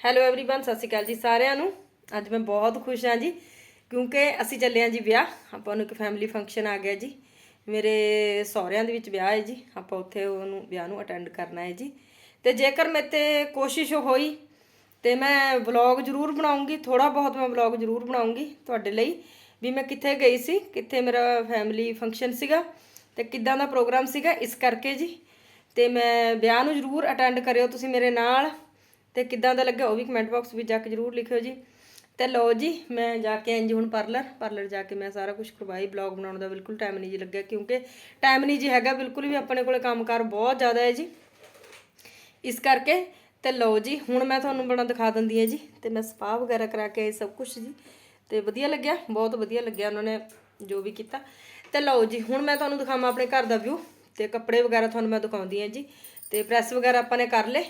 Hello everyone ਸਤਿ ਸ਼੍ਰੀ ਅਕਾਲ ਜੀ ਸਾਰਿਆਂ ਨੂੰ ਅੱਜ ਮੈਂ ਬਹੁਤ ਖੁਸ਼ ਹਾਂ ਜੀ ਕਿਉਂਕਿ ਅਸੀਂ ਚੱਲੇ ਹਾਂ ਜੀ ਵਿਆਹ ਆਪਾਂ ਨੂੰ ਇੱਕ ਫੈਮਿਲੀ ਫੰਕਸ਼ਨ ਆ ਗਿਆ ਜੀ ਮੇਰੇ ਸਹੁਰਿਆਂ ਦੇ ਵਿੱਚ ਵਿਆਹ ਹੈ ਜੀ ਆਪਾਂ ਉੱਥੇ ਉਹਨੂੰ ਵਿਆਹ ਨੂੰ ਅਟੈਂਡ ਕਰਨਾ ਹੈ ਜੀ ਤੇ ਜੇਕਰ ਮੇਰੇ ਤੇ ਕੋਸ਼ਿਸ਼ ਹੋਈ ਤੇ ਮੈਂ ਵਲੌਗ ਜ਼ਰੂਰ ਬਣਾਉਂਗੀ ਥੋੜਾ ਬਹੁਤ ਮੈਂ ਵਲੌਗ ਜ਼ਰੂਰ ਬਣਾਉਂਗੀ ਤੁਹਾਡੇ ਲਈ ਵੀ ਮੈਂ ਕਿੱਥੇ ਗਈ ਸੀ ਕਿੱਥੇ ਮੇਰਾ ਫੈਮਿਲੀ ਫੰਕਸ਼ਨ ਸੀਗਾ ਤੇ ਕਿੱਦਾਂ ਦਾ ਪ੍ਰੋਗਰਾਮ ਸੀਗਾ ਇਸ ਕਰਕੇ ਜੀ ਤੇ ਮੈਂ ਵਿਆਹ ਨੂੰ ਜ਼ਰੂਰ ਅਟੈਂਡ ਕਰਿਓ ਤੁਸੀਂ ਮੇਰੇ ਨਾਲ ਤੇ ਕਿੱਦਾਂ ਦਾ ਲੱਗਿਆ ਉਹ ਵੀ ਕਮੈਂਟ ਬਾਕਸ ਵਿੱਚ ਜਾ ਕੇ ਜ਼ਰੂਰ ਲਿਖਿਓ ਜੀ। ਤੇ ਲਓ ਜੀ, ਮੈਂ ਜਾ ਕੇ ਆਈ ਜੀ ਹੁਣ ਪਾਰਲਰ ਪਾਰਲਰ ਜਾ ਕੇ ਮੈਂ ਸਾਰਾ ਕੁਝ ਕਰਵਾਈ ਬਲੌਗ ਬਣਾਉਣ ਦਾ ਬਿਲਕੁਲ ਟਾਈਮ ਨਹੀਂ ਜੀ ਲੱਗਿਆ ਕਿਉਂਕਿ ਟਾਈਮ ਨਹੀਂ ਜੀ ਹੈਗਾ, ਬਿਲਕੁਲ ਵੀ ਆਪਣੇ ਕੋਲੇ ਕੰਮਕਾਰ ਬਹੁਤ ਜ਼ਿਆਦਾ ਹੈ ਜੀ। ਇਸ ਕਰਕੇ ਤੇ ਲਓ ਜੀ, ਹੁਣ ਮੈਂ ਤੁਹਾਨੂੰ ਬਣਾ ਦਿਖਾ ਦਿੰਦੀ ਹਾਂ ਜੀ ਤੇ ਮੈਂ ਸਪਾ ਵਗੈਰਾ ਕਰਾ ਕੇ ਆਈ ਸਭ ਕੁਝ ਜੀ। ਤੇ ਵਧੀਆ ਲੱਗਿਆ, ਬਹੁਤ ਵਧੀਆ ਲੱਗਿਆ ਉਹਨਾਂ ਨੇ ਜੋ ਵੀ ਕੀਤਾ। ਤੇ ਲਓ ਜੀ, ਹੁਣ ਮੈਂ ਤੁਹਾਨੂੰ ਦਿਖਾਵਾਂ ਆਪਣੇ ਘਰ ਦਾ ਵਿਊ ਤੇ ਕੱਪੜੇ ਵਗੈਰਾ ਤੁਹਾਨੂੰ ਮੈਂ ਦਿਖਾਉਂਦੀ ਹਾਂ ਜੀ। ਤੇ ਪ੍ਰੈਸ ਵਗੈਰਾ ਆਪਾਂ ਨੇ ਕਰ ਲਏ।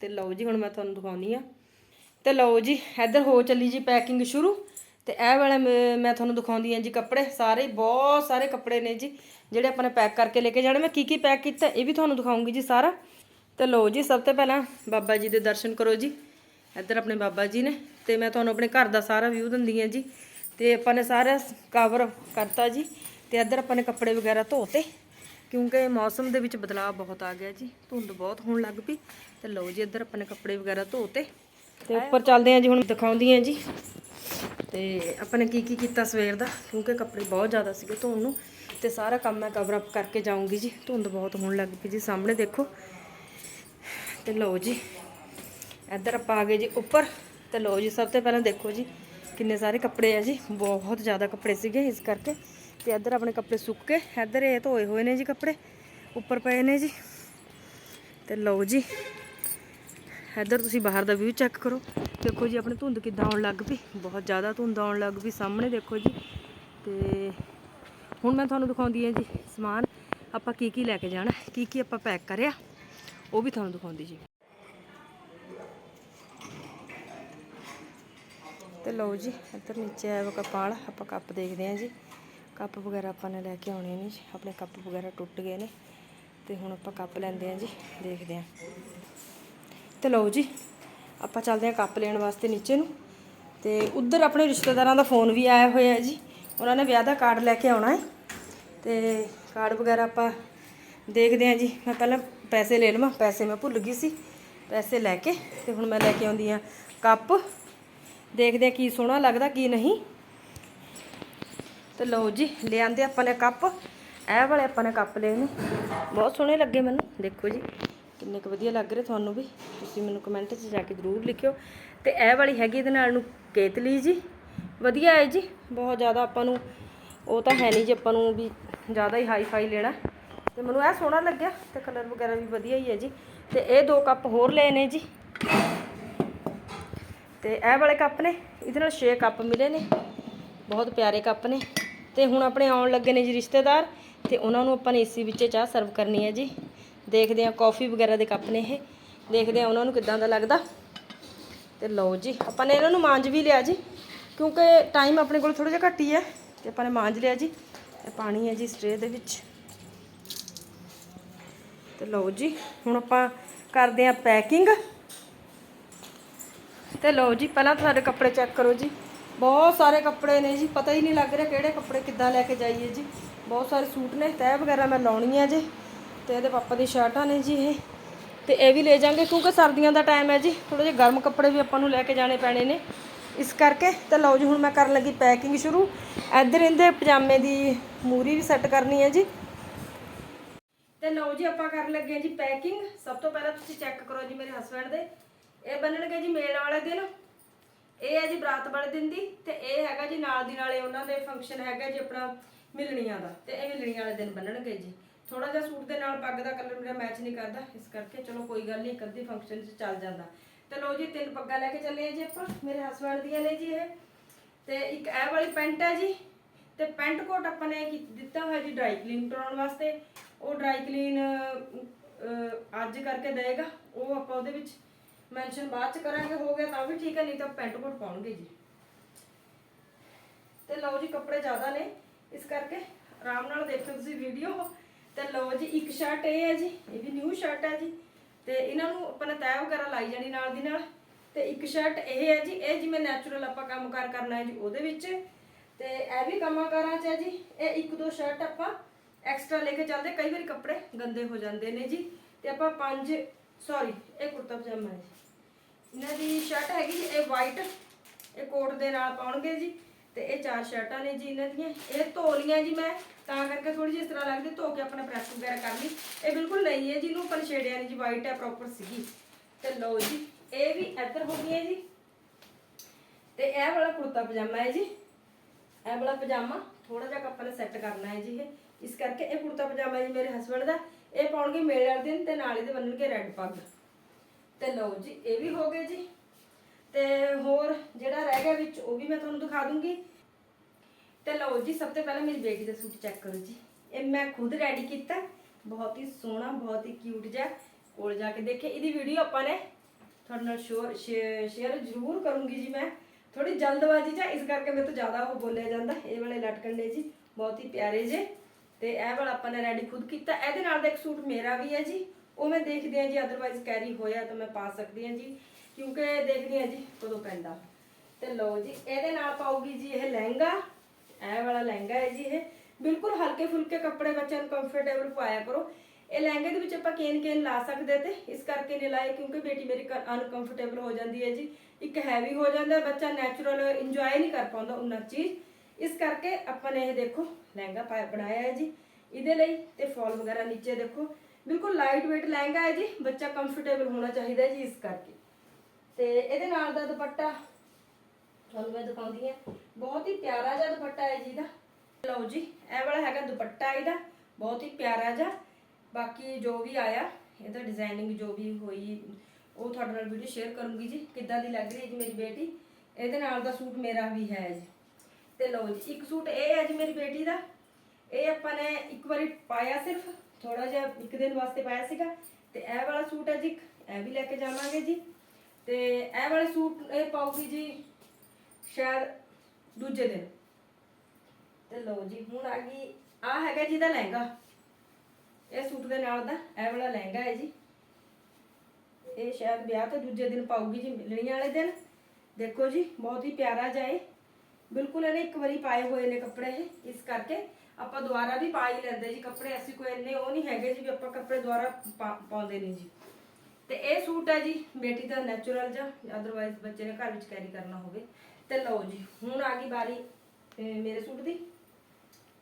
ਤੇ ਲਓ ਜੀ, ਹੁਣ ਮੈਂ ਤੁਹਾਨੂੰ ਦਿਖਾਉਣੀ ਆ। ਤੇ ਲਓ ਜੀ, ਇੱਧਰ ਹੋ ਚੱਲੀ ਜੀ ਪੈਕਿੰਗ ਸ਼ੁਰੂ। ਤੇ ਇਹ ਵਾਲੇ ਮੈਂ ਮੈਂ ਤੁਹਾਨੂੰ ਦਿਖਾਉਂਦੀ ਹਾਂ ਜੀ ਕੱਪੜੇ। ਸਾਰੇ ਹੀ ਬਹੁਤ ਸਾਰੇ ਕੱਪੜੇ ਨੇ ਜੀ, ਜਿਹੜੇ ਆਪਾਂ ਨੇ ਪੈਕ ਕਰਕੇ ਲੈ ਕੇ ਜਾਣੇ। ਮੈਂ ਕੀ ਕੀ ਪੈਕ ਕੀਤਾ, ਇਹ ਵੀ ਤੁਹਾਨੂੰ ਦਿਖਾਉਂਗੀ ਜੀ ਸਾਰਾ। ਤੇ ਲਓ ਜੀ, ਸਭ ਤੋਂ ਪਹਿਲਾਂ ਬਾਬਾ ਜੀ ਦੇ ਦਰਸ਼ਨ ਕਰੋ ਜੀ। ਇੱਧਰ ਆਪਣੇ ਬਾਬਾ ਜੀ ਨੇ, ਤੇ ਮੈਂ ਤੁਹਾਨੂੰ ਆਪਣੇ ਘਰ ਦਾ ਸਾਰਾ ਵਿਊ ਦਿੰਦੀ ਹਾਂ ਜੀ। ਤੇ ਆਪਾਂ ਨੇ ਸਾਰਾ ਕਵਰ ਕਰਤਾ ਜੀ। ਤੇ ਇੱਧਰ ਆਪਾਂ ਨੇ ਕੱਪੜੇ ਵਗੈਰਾ ਧੋਤੇ। ਕਿਉਂਕਿ ਮੌਸਮ ਦੇ ਵਿੱਚ ਬਦਲਾਅ ਬਹੁਤ ਆ ਗਿਆ ਜੀ ਧੁੰਦ ਬਹੁਤ ਹੋਣ ਲੱਗ ਪਈ ਤੇ ਲਓ ਜੀ ਇੱਧਰ ਆਪਾਂ ਨੇ ਕੱਪੜੇ ਵਗੈਰਾ ਧੋਤੇ ਤੇ ਉੱਪਰ ਚੱਲਦੇ ਹਾਂ ਜੀ ਹੁਣ ਦਿਖਾਉਂਦੀ ਹਾਂ ਜੀ। ਤੇ ਆਪਾਂ ਨੇ ਕੀ ਕੀ ਕੀਤਾ ਸਵੇਰ ਦਾ ਕਿਉਂਕਿ ਕੱਪੜੇ ਬਹੁਤ ਜ਼ਿਆਦਾ ਸੀਗੇ ਧੋਣ ਨੂੰ ਤੇ ਸਾਰਾ ਕੰਮ ਮੈਂ ਕਵਰ ਅਪ ਕਰਕੇ ਜਾਊਂਗੀ ਜੀ ਧੁੰਦ ਬਹੁਤ ਹੋਣ ਲੱਗ ਪਈ ਜੀ ਸਾਹਮਣੇ ਦੇਖੋ। ਤੇ ਲਓ ਜੀ ਇੱਧਰ ਆਪਾਂ ਆ ਗਏ ਜੀ ਉੱਪਰ ਤੇ ਲਓ ਜੀ ਸਭ ਤੋਂ ਪਹਿਲਾਂ ਦੇਖੋ ਜੀ ਕਿੰਨੇ ਸਾਰੇ ਕੱਪੜੇ ਆ ਜੀ ਬਹੁਤ ਜ਼ਿਆਦਾ ਕੱਪੜੇ ਸੀਗੇ ਇਸ ਕਰਕੇ। ਤੇ ਇੱਧਰ ਆਪਣੇ ਕੱਪੜੇ ਸੁੱਕ ਕੇ ਇੱਧਰ ਇਹ ਧੋਏ ਹੋਏ ਨੇ ਜੀ ਕੱਪੜੇ। ਉੱਪਰ ਪਏ ਨੇ ਜੀ। ਤੇ ਲਓ ਜੀ, ਇੱਧਰ ਤੁਸੀਂ ਬਾਹਰ ਦਾ ਵਿਊ ਚੈੱਕ ਕਰੋ। ਦੇਖੋ ਜੀ, ਆਪਣੀ ਧੁੰਦ ਕਿੱਦਾਂ ਆਉਣ ਲੱਗ ਪਈ। ਬਹੁਤ ਜ਼ਿਆਦਾ ਧੁੰਦ ਆਉਣ ਲੱਗ ਪਈ ਸਾਹਮਣੇ, ਦੇਖੋ ਜੀ। ਤੇ ਹੁਣ ਮੈਂ ਤੁਹਾਨੂੰ ਦਿਖਾਉਂਦੀ ਹਾਂ ਜੀ ਸਮਾਨ। ਆਪਾਂ ਕੀ ਕੀ ਲੈ ਕੇ ਜਾਣਾ, ਕੀ ਕੀ ਆਪਾਂ ਪੈਕ ਕਰਿਆ, ਉਹ ਵੀ ਤੁਹਾਨੂੰ ਦਿਖਾਉਂਦੀ ਜੀ। ਤੇ ਲਓ ਜੀ, ਇੱਧਰ ਨੀਚੇ ਆਇਆ ਵਾ ਕੱਪ ਵਾਲਾ ਆਪਾਂ ਕੱਪ ਦੇਖਦੇ ਹਾਂ ਜੀ। ਕੱਪ ਵਗੈਰਾ ਆਪਾਂ ਨੇ ਲੈ ਕੇ ਆਉਣੇ ਨੇ ਜੀ। ਆਪਣੇ ਕੱਪ ਵਗੈਰਾ ਟੁੱਟ ਗਏ ਨੇ ਤੇ ਹੁਣ ਆਪਾਂ ਕੱਪ ਲੈਂਦੇ ਹਾਂ ਜੀ। ਦੇਖਦੇ ਹਾਂ। ਤੇ ਲਓ ਜੀ, ਆਪਾਂ ਚੱਲਦੇ ਹਾਂ ਕੱਪ ਲੈਣ ਵਾਸਤੇ ਨੀਚੇ ਨੂੰ। ਤੇ ਉੱਧਰ ਆਪਣੇ ਰਿਸ਼ਤੇਦਾਰਾਂ ਦਾ ਫੋਨ ਵੀ ਆਇਆ ਹੋਇਆ ਹੈ ਜੀ। ਉਹਨਾਂ ਨੇ ਵਿਆਹ ਦਾ ਕਾਰਡ ਲੈ ਕੇ ਆਉਣਾ ਹੈ। ਤੇ ਕਾਰਡ ਵਗੈਰਾ ਆਪਾਂ ਦੇਖਦੇ ਹਾਂ ਜੀ। ਮੈਂ ਪਹਿਲਾਂ ਪੈਸੇ ਲੈ ਲਵਾਂ। ਪੈਸੇ ਮੈਂ ਭੁੱਲ ਗਈ ਸੀ। ਪੈਸੇ ਲੈ ਕੇ ਤੇ ਹੁਣ ਮੈਂ ਲੈ ਕੇ ਆਉਂਦੀ ਆ ਕੱਪ। ਦੇਖਦੇ ਆ ਕੀ ਸੋਹਣਾ ਲੱਗਦਾ, ਕੀ ਨਹੀਂ। ਤੇ ਲਓ ਜੀ ਲਿਆਂਦੇ ਆਪਾਂ ਨੇ ਕੱਪ। ਇਹ ਵਾਲੇ ਆਪਾਂ ਨੇ ਕੱਪ ਲਏ ਨੇ। ਬਹੁਤ ਸੋਹਣੇ ਲੱਗੇ ਮੈਨੂੰ, ਦੇਖੋ ਜੀ, ਕਿੰਨੇ ਕੁ ਵਧੀਆ ਲੱਗ ਰਹੇ ਤੁਹਾਨੂੰ ਵੀ। ਤੁਸੀਂ ਮੈਨੂੰ ਕਮੈਂਟ 'ਚ ਜਾ ਕੇ ਜ਼ਰੂਰ ਲਿਖਿਓ। ਤੇ ਇਹ ਵਾਲੀ ਹੈਗੀ ਇਹਦੇ ਨਾਲ ਨੂੰ ਕੇਤਲੀ ਜੀ। ਵਧੀਆ ਹੈ ਜੀ, ਬਹੁਤ ਜ਼ਿਆਦਾ ਆਪਾਂ ਨੂੰ, ਉਹ ਤਾਂ ਹੈ ਨਹੀਂ ਜੀ ਆਪਾਂ ਨੂੰ ਵੀ ਜ਼ਿਆਦਾ ਹੀ ਹਾਈ ਫਾਈ ਲੈਣਾ। ਤੇ ਮੈਨੂੰ ਇਹ ਸੋਹਣਾ ਲੱਗਿਆ ਤੇ ਕਲਰ ਵਗੈਰਾ ਵੀ ਵਧੀਆ ਹੀ ਹੈ ਜੀ। ਤੇ ਇਹ ਦੋ ਕੱਪ ਹੋਰ ਲਏ ਨੇ ਜੀ। ਤੇ ਇਹ ਵਾਲੇ ਕੱਪ ਨੇ, ਇਹਦੇ ਨਾਲ 6 ਕੱਪ ਮਿਲੇ ਨੇ। ਬਹੁਤ ਪਿਆਰੇ ਕੱਪ ਨੇ। ਤੇ ਹੁਣ ਆਪਣੇ ਆਉਣ ਲੱਗੇ ਨੇ ਜੀ ਰਿਸ਼ਤੇਦਾਰ ਤੇ ਉਹਨਾਂ ਨੂੰ ਆਪਾਂ ਨੇ ਏਸੀ ਵਿੱਚ ਚਾਹ ਸਰਵ ਕਰਨੀ ਹੈ ਜੀ। ਦੇਖਦੇ ਆ ਕਾਫੀ ਵਗੈਰਾ ਦੇ ਕੱਪ ਨੇ ਇਹ। ਦੇਖਦੇ ਆ ਉਹਨਾਂ ਨੂੰ ਕਿੱਦਾਂ ਦਾ ਲੱਗਦਾ। ਤੇ ਲਓ ਜੀ, ਆਪਾਂ ਨੇ ਇਹਨਾਂ ਨੂੰ ਮਾਂਜ ਵੀ ਲਿਆ ਜੀ, ਕਿਉਂਕਿ ਟਾਈਮ ਆਪਣੇ ਕੋਲ ਥੋੜਾ ਜਿਹਾ ਘੱਟ ਹੀ ਹੈ ਤੇ ਆਪਾਂ ਨੇ ਮਾਂਜ ਲਿਆ ਜੀ। ਇਹ ਪਾਣੀ ਹੈ ਜੀ ਸਟਰੇ ਦੇ ਵਿੱਚ। ਤੇ ਲਓ ਜੀ, ਹੁਣ ਆਪਾਂ ਕਰਦੇ ਆ ਪੈਕਿੰਗ। ਤੇ ਲਓ ਜੀ, ਪਹਿਲਾਂ ਤੁਹਾਡੇ ਕੱਪੜੇ ਚੈੱਕ ਕਰੋ ਜੀ। ਬਹੁਤ ਸਾਰੇ ਕੱਪੜੇ ਨੇ ਜੀ, ਪਤਾ ਹੀ ਨਹੀਂ ਲੱਗ ਰਿਹਾ ਕਿਹੜੇ ਕੱਪੜੇ ਕਿੱਦਾਂ ਲੈ ਕੇ ਜਾਈਏ ਜੀ। ਬਹੁਤ ਸਾਰੇ ਸੂਟ ਨੇ ਤੈਅ ਵਗੈਰਾ ਮੈਂ ਲਾਉਣੀ ਆ ਜੀ, ਤੇ ਇਹਦੇ ਪਾਪਾ ਦੀ ਸ਼ਰਟਾਂ ਨੇ ਜੀ ਇਹ। ਤੇ ਇਹ ਵੀ ਲੈ ਜਾਾਂਗੇ, ਕਿਉਂਕਿ ਸਰਦੀਆਂ ਦਾ ਟਾਈਮ ਹੈ ਜੀ ਥੋੜੇ ਜਿਹੇ ਗਰਮ ਕੱਪੜੇ ਵੀ ਆਪਾਂ ਨੂੰ ਲੈ ਕੇ ਜਾਣੇ ਪੈਣੇ ਨੇ। ਇਸ ਕਰਕੇ ਤੇ ਲਓ ਜੀ, ਹੁਣ ਮੈਂ ਕਰਨ ਲੱਗੀ ਪੈਕਿੰਗ ਸ਼ੁਰੂ। ਇੱਧਰ ਇਹਦੇ ਪਜਾਮੇ ਦੀ ਮੂਰੀ ਵੀ ਸੈੱਟ ਕਰਨੀ ਹੈ ਜੀ। ਤੇ ਲਓ ਜੀ, ਆਪਾਂ ਕਰਨ ਲੱਗੇ ਹਾਂ ਜੀ ਪੈਕਿੰਗ ਸਭ ਤੋਂ ਪਹਿਲਾਂ ਤੁਸੀਂ ਚੈੱਕ ਕਰੋ ਜੀ ਮੇਰੇ ਹਸਬੰਡ ਦੇ। ਇਹ ਬੰਨਣਗੇ ਜੀ ਮੇਲ ਵਾਲੇ ਦਿਨ। ਇਹ ਹੈ ਜੀ ਬਰਾਤ ਵਾਲੇ ਦਿਨ ਦੀ ਤੇ ਇਹ ਹੈਗਾ ਜੀ ਨਾਲ ਦੀ ਨਾਲੇ ਉਹਨਾਂ ਦੇ ਫੰਕਸ਼ਨ ਹੈਗਾ ਜੀ ਆਪਣਾ ਮਿਲਣੀਆਂ ਦਾ ਤੇ ਇਹ ਮਿਲਣੀਆਂ ਵਾਲੇ ਦਿਨ ਬੰਨਣਗੇ ਜੀ। ਥੋੜਾ ਜਿਹਾ ਸੂਟ ਦੇ ਨਾਲ ਪੱਗ ਦਾ ਕਲਰ ਮੇਰਾ ਮੈਚ ਨਹੀਂ ਕਰਦਾ, ਇਸ ਕਰਕੇ ਚਲੋ ਕੋਈ ਗੱਲ ਨਹੀਂ ਅੱਧੀ ਫੰਕਸ਼ਨ 'ਚ ਚੱਲ ਜਾਂਦਾ। ਤੇ ਲਓ ਜੀ ਤਿੰਨ ਪੱਗਾਂ ਲੈ ਕੇ ਚੱਲੇ ਆ ਜੀ ਆਪਾਂ, ਮੇਰੇ ਹਸਬੰਡ ਦੀਆਂ ਨੇ ਜੀ ਇਹ। ਤੇ ਇੱਕ ਇਹ ਵਾਲੀ ਪੈਂਟ ਹੈ ਜੀ, ਤੇ ਪੈਂਟ ਕੋਟ ਆਪਾਂ ਨੇ ਕੀ- ਦਿੱਤਾ ਹੋਇਆ ਜੀ ਡਰਾਈ ਕਲੀਨ ਕਰਾਉਣ ਵਾਸਤੇ। ਉਹ ਡਰਾਈ ਕਲੀਨ ਅੱਜ ਕਰਕੇ ਦੇਗਾ ਉਹ ਆਪਾਂ ਉਹਦੇ ਵਿੱਚ ਮੈਂਸ਼ਨ ਬਾਅਦ ਚ ਕਰਾਂਗੇ, ਹੋ ਗਿਆ ਤਾਂ ਵੀ ਠੀਕ ਹੈ, ਨਹੀਂ ਤਾਂ ਪੈਂਟ ਕੋਟ ਪਾਉਣਗੇ ਜੀ। ਤੇ ਲਓ ਜੀ, ਕੱਪੜੇ ਜ਼ਿਆਦਾ ਨੇ, ਇਸ ਕਰਕੇ ਆਰਾਮ ਨਾਲ ਦੇਖੋ ਤੁਸੀਂ ਵੀਡੀਓ ਤੇ ਲਓ ਜੀ, ਇੱਕ ਸ਼ਰਟ ਇਹ ਹੈ ਜੀ, ਇਹ ਵੀ ਨਿਊ ਸ਼ਰਟ ਹੈ ਜੀ। ਤੇ ਇਹਨਾਂ ਨੂੰ ਆਪਾਂ ਨੇ ਤੈਅ ਵਗੈਰਾ ਲਾਈ ਜਾਣੀ ਨਾਲ ਦੀ ਨਾਲ। ਤੇ ਇੱਕ ਸ਼ਰਟ ਇਹ ਹੈ ਜੀ, ਇਹ ਜਿਵੇਂ ਨੈਚੁਰਲ ਆਪਾਂ ਕੰਮਕਾਰ ਕਰਨਾ ਹੈ ਜੀ, ਉਹਦੇ ਵਿੱਚ। ਤੇ ਇਹ ਵੀ ਕੰਮਾਂ ਕਾਰਾਂ 'ਚ ਹੈ ਜੀ, ਇਹ ਇੱਕ ਦੋ ਸ਼ਰਟ ਆਪਾਂ ਐਕਸਟਰਾ ਲੈ ਕੇ ਚੱਲਦੇ, ਕਈ ਵਾਰੀ ਕੱਪੜੇ ਗੰਦੇ ਹੋ ਜਾਂਦੇ ਨੇ ਜੀ। ਤੇ ਆਪਾਂ ਪੰਜ ਸੌਰੀ ਇਹ ਕੁੜਤਾ ਪਜਾਮਾ ਹੈ ਜੀ। ਇਹਨਾਂ ਦੀ ਸ਼ਰਟ ਹੈਗੀ ਜੀ, ਇਹ ਵਾਈਟ ਇਹ ਕੋਟ ਦੇ ਨਾਲ ਪਾਉਣਗੇ ਜੀ, ਤੇ ਇਹ ਚਾਰ ਸ਼ਰਟਾਂ ਨੇ ਜੀ ਇਹਨਾਂ ਦੀਆਂ। ਇਹ ਧੋ ਲੀਆਂ ਜੀ ਮੈਂ, ਤਾਂ ਕਰਕੇ ਥੋੜੀ ਜਿਹੀ ਇਸ ਤਰ੍ਹਾਂ ਲੱਗਦੀ, ਧੋ ਕੇ ਆਪਣਾ ਪ੍ਰੈਸ ਵਗੈਰਾ ਕਰ ਲਈ। ਇਹ ਬਿਲਕੁਲ ਨਹੀਂ ਹੈ ਜਿਹਨੂੰ ਆਪਾਂ ਨੇ ਛੇੜਿਆ ਨਹੀਂ ਜੀ ਵਾਈਟ ਹੈ ਪ੍ਰੋਪਰ ਸੀਗੀ। ਤੇ ਲਓ ਜੀ, ਇਹ ਵੀ ਇੱਧਰ ਹੋ ਗਈ ਹੈ ਜੀ। ਤੇ ਇਹ ਵਾਲਾ ਕੁੜਤਾ ਪਜਾਮਾ ਹੈ ਜੀ। ਇਹ ਵਾਲਾ ਪਜਾਮਾ ਥੋੜਾ ਜਿਹਾ ਕੱਪੜਾ ਸੈੱਟ ਕਰਨਾ ਹੈ ਜੀ ਇਹ। ਇਸ ਕਰਕੇ ਇਹ ਕੁੜਤਾ ਪਜਾਮਾ ਜੀ ਮੇਰੇ ਹਸਬੰਡ ਦਾ। ਇਹ ਪਾਉਣਗੇ ਮੇਲੇ ਵਾਲੇ ਦਿਨ ਤੇ ਨਾਲ ਇਹਦੇ ਬੰਨਣਗੇ ਰੈੱਡ ਪੱਗ। ਤੇ ਲਓ ਜੀ ਇਹ ਵੀ ਹੋ ਗਏ ਜੀ। ਤੇ ਹੋਰ ਜਿਹੜਾ ਰਹਿ ਗਿਆ ਵਿੱਚ ਉਹ ਵੀ ਮੈਂ ਤੁਹਾਨੂੰ ਦਿਖਾ ਦੂੰਗੀ। ਤੇ ਲਓ ਜੀ ਸਭ ਤੋਂ ਪਹਿਲਾਂ ਮੇਰੀ ਬੇਟੀ ਦਾ ਸੂਟ ਚੈੱਕ ਕਰੋ ਜੀ। ਇਹ ਮੈਂ ਖੁਦ ਰੈਡੀ ਕੀਤਾ। ਬਹੁਤ ਹੀ ਸੋਹਣਾ ਬਹੁਤ ਹੀ ਕਿਊਟ ਜਿਹਾ। ਕੋਲ ਜਾ ਕੇ ਦੇਖੇ ਇਹਦੀ ਵੀਡੀਓ ਆਪਾਂ ਨੇ ਤੁਹਾਡੇ ਨਾਲ ਸ਼ੇਅਰ ਜ਼ਰੂਰ ਕਰੂੰਗੀ ਜੀ ਮੈਂ। ਥੋੜੀ ਜਲਦਬਾਜ਼ੀ ਚ ਆ, ਇਸ ਕਰਕੇ ਮੇਰੇ ਤੋਂ ਜ਼ਿਆਦਾ ਉਹ ਬੋਲਿਆ ਜਾਂਦਾ। ਇਹ ਵਾਲੇ ਲਟਕਣ ਨੇ ਜੀ ਬਹੁਤ ਹੀ ਪਿਆਰੇ ਜੇ। ਤੇ ਇਹ ਵਾਲਾ ਆਪਾਂ ਨੇ ਰੈਡੀ ਖੁਦ ਕੀਤਾ। ਇਹਦੇ ਨਾਲ ਦਾ ਇੱਕ ਸੂਟ ਮੇਰਾ ਵੀ ਹੈ ਜੀ। ਉਹ ਮੈਂ ਦੇਖਦੀ ਹਾਂ ਜੀ ਅਦਰਵਾਈਜ਼ ਕੈਰੀ ਹੋਇਆ ਤਾਂ ਮੈਂ ਪਾ ਸਕਦੀ ਹਾਂ ਜੀ, ਕਿਉਂਕਿ ਦੇਖਦੀ ਹਾਂ ਜੀ ਕਦੋਂ ਪੈਂਦਾ। ਤੇ ਲਓ ਜੀ, ਇਹਦੇ ਨਾਲ ਪਾਉਗੀ ਜੀ ਇਹ ਲਹਿੰਗਾ, ਇਹ ਵਾਲਾ ਲਹਿੰਗਾ ਹੈ ਜੀ ਇਹ। ਬਿਲਕੁਲ ਹਲਕੇ ਫੁਲਕੇ ਕੱਪੜੇ ਬੱਚਿਆਂ ਨੂੰ ਕੰਫਰਟੇਬਲ ਪਾਇਆ ਕਰੋ। ਇਹ ਲਹਿੰਗੇ ਦੇ ਵਿੱਚ ਆਪਾਂ ਕੇਨ ਕੇਨ ਲਾ ਸਕਦੇ ਤੇ ਇਸ ਕਰਕੇ ਨਹੀਂ ਲਾਏ, ਕਿਉਂਕਿ ਬੇਟੀ ਮੇਰੀ ਅਨਕੰਫਰਟੇਬਲ ਹੋ ਜਾਂਦੀ ਹੈ ਜੀ। ਇੱਕ ਹੈਵੀ ਹੋ ਜਾਂਦਾ ਬੱਚਾ ਨੈਚੁਰਲ ਇੰਜੋਏ ਨਹੀਂ ਕਰ ਪਾਉਂਦਾ ਉਹਨਾਂ ਚੀਜ਼। ਇਸ ਕਰਕੇ ਆਪਾਂ ਨੇ ਇਹ ਦੇਖੋ ਲਹਿੰਗਾ ਪਾਇਆ ਬਣਾਇਆ ਹੈ ਜੀ। ਇਹਦੇ ਲਈ ਤੇ ਫਾਲ ਵਗੈਰਾ ਨੀਚੇ ਦੇਖੋ। ਬਿਲਕੁਲ ਲਾਈਟ weight ਲਹਿੰਗਾ ਹੈ ਜੀ, ਬੱਚਾ ਕੰਫਰਟੇਬਲ ਹੋਣਾ ਚਾਹੀਦਾ ਹੈ ਜੀ ਇਸ ਕਰਕੇ। ਤੇ ਇਹਦੇ ਨਾਲ ਦਾ ਦੁਪੱਟਾ ਤੁਹਾਨੂੰ ਮੈਂ ਦਿਖਾਉਂਦੀ ਹਾਂ। ਬਹੁਤ ਹੀ ਪਿਆਰਾ ਜਿਹਾ ਦੁਪੱਟਾ ਹੈ ਜੀ ਦਾ ਲਓ ਜੀ, ਇਹ ਵਾਲਾ ਹੈਗਾ ਦੁਪੱਟਾ ਇਹਦਾ, ਬਹੁਤ ਹੀ ਪਿਆਰਾ ਜਿਹਾ। ਬਾਕੀ ਜੋ ਵੀ ਆਇਆ, ਇਹਦਾ ਡਿਜ਼ਾਈਨਿੰਗ ਜੋ ਵੀ ਹੋਈ, ਉਹ ਤੁਹਾਡੇ ਨਾਲ ਵੀਡੀਓ ਸ਼ੇਅਰ ਕਰੂੰਗੀ ਜੀ, ਕਿੱਦਾਂ ਦੀ ਲੱਗ ਰਹੀ ਹੈ ਜੀ ਮੇਰੀ ਬੇਟੀ। ਇਹਦੇ ਨਾਲ ਦਾ ਸੂਟ ਮੇਰਾ ਵੀ ਹੈ ਜੀ। ਤੇ ਲਓ ਜੀ, ਇੱਕ ਸੂਟ ਇਹ ਹੈ ਜੀ ਮੇਰੀ ਬੇਟੀ ਦਾ। ਇਹ ਆਪਾਂ ਨੇ ਇੱਕ ਵਾਰੀ ਪਾਇਆ ਸਿਰਫ। ਥੋੜਾ ਜਿਹਾ ਇੱਕ ਦਿਨ ਵਾਸਤੇ ਪਾਇਆ ਸੀਗਾ ਤੇ ਇਹ ਵਾਲਾ ਸੂਟ ਹੈ ਜੀ, ਇਹ ਵੀ ਲੈ ਕੇ ਜਾਵਾਂਗੇ ਜੀ। ਤੇ ਇਹ ਵਾਲੇ ਸੂਟ ਇਹ ਪਾਉਗੀ ਜੀ ਸ਼ਾਇਦ ਦੂਜੇ ਦਿਨ। ਤੇ ਲਓ ਜੀ, ਹੁਣ ਆ ਗਈ, ਆ ਹੈਗਾ ਜੀ ਦਾ ਲਹਿੰਗਾ। ਇਹ ਸੂਟ ਦੇ ਨਾਲ ਦਾ, ਇਹ ਵਾਲਾ ਲਹਿੰਗਾ ਹੈ ਜੀ। ਇਹ ਸ਼ਾਇਦ ਵਿਆਹ ਤੋਂ ਦੂਜੇ ਦਿਨ ਪਾਉਗੀ ਜੀ ਮਿਲਣੀਆਂ ਵਾਲੇ ਦਿਨ। ਦੇਖੋ ਜੀ, ਬਹੁਤ ਹੀ ਪਿਆਰਾ ਜਾਏ ਬਿਲਕੁਲ ਇਹਨੇ ਇੱਕ ਵਾਰੀ ਪਾਏ ਹੋਏ ਨੇ ਕੱਪੜੇ ਇਸ ਕਰਕੇ ਆਪਾਂ ਦੁਬਾਰਾ ਵੀ ਪਾ ਹੀ ਲੈਂਦੇ ਜੀ ਕੱਪੜੇ, ਅਸੀਂ ਕੋਈ ਇੰਨੇ ਉਹ ਨਹੀਂ ਹੈਗੇ ਜੀ ਵੀ ਆਪਾਂ ਕੱਪੜੇ ਦੁਬਾਰਾ ਪਾ- ਪਾਉਂਦੇ ਨਹੀਂ ਜੀ। ਤੇ ਇਹ ਸੂਟ ਹੈ ਜੀ, ਬੇਟੀ ਦਾ ਨੈਚੁਰਲ ਜਾਂ ਅਦਰਵਾਈਜ਼ ਬੱਚੇ ਨੇ ਘਰ ਵਿੱਚ ਕੈਰੀ ਕਰਨਾ ਹੋਵੇ। ਤੇ ਲਓ ਜੀ, ਹੁਣ ਆ ਗਈ ਬਾਰੀ ਤੇ ਮੇਰੇ ਸੂਟ ਦੀ।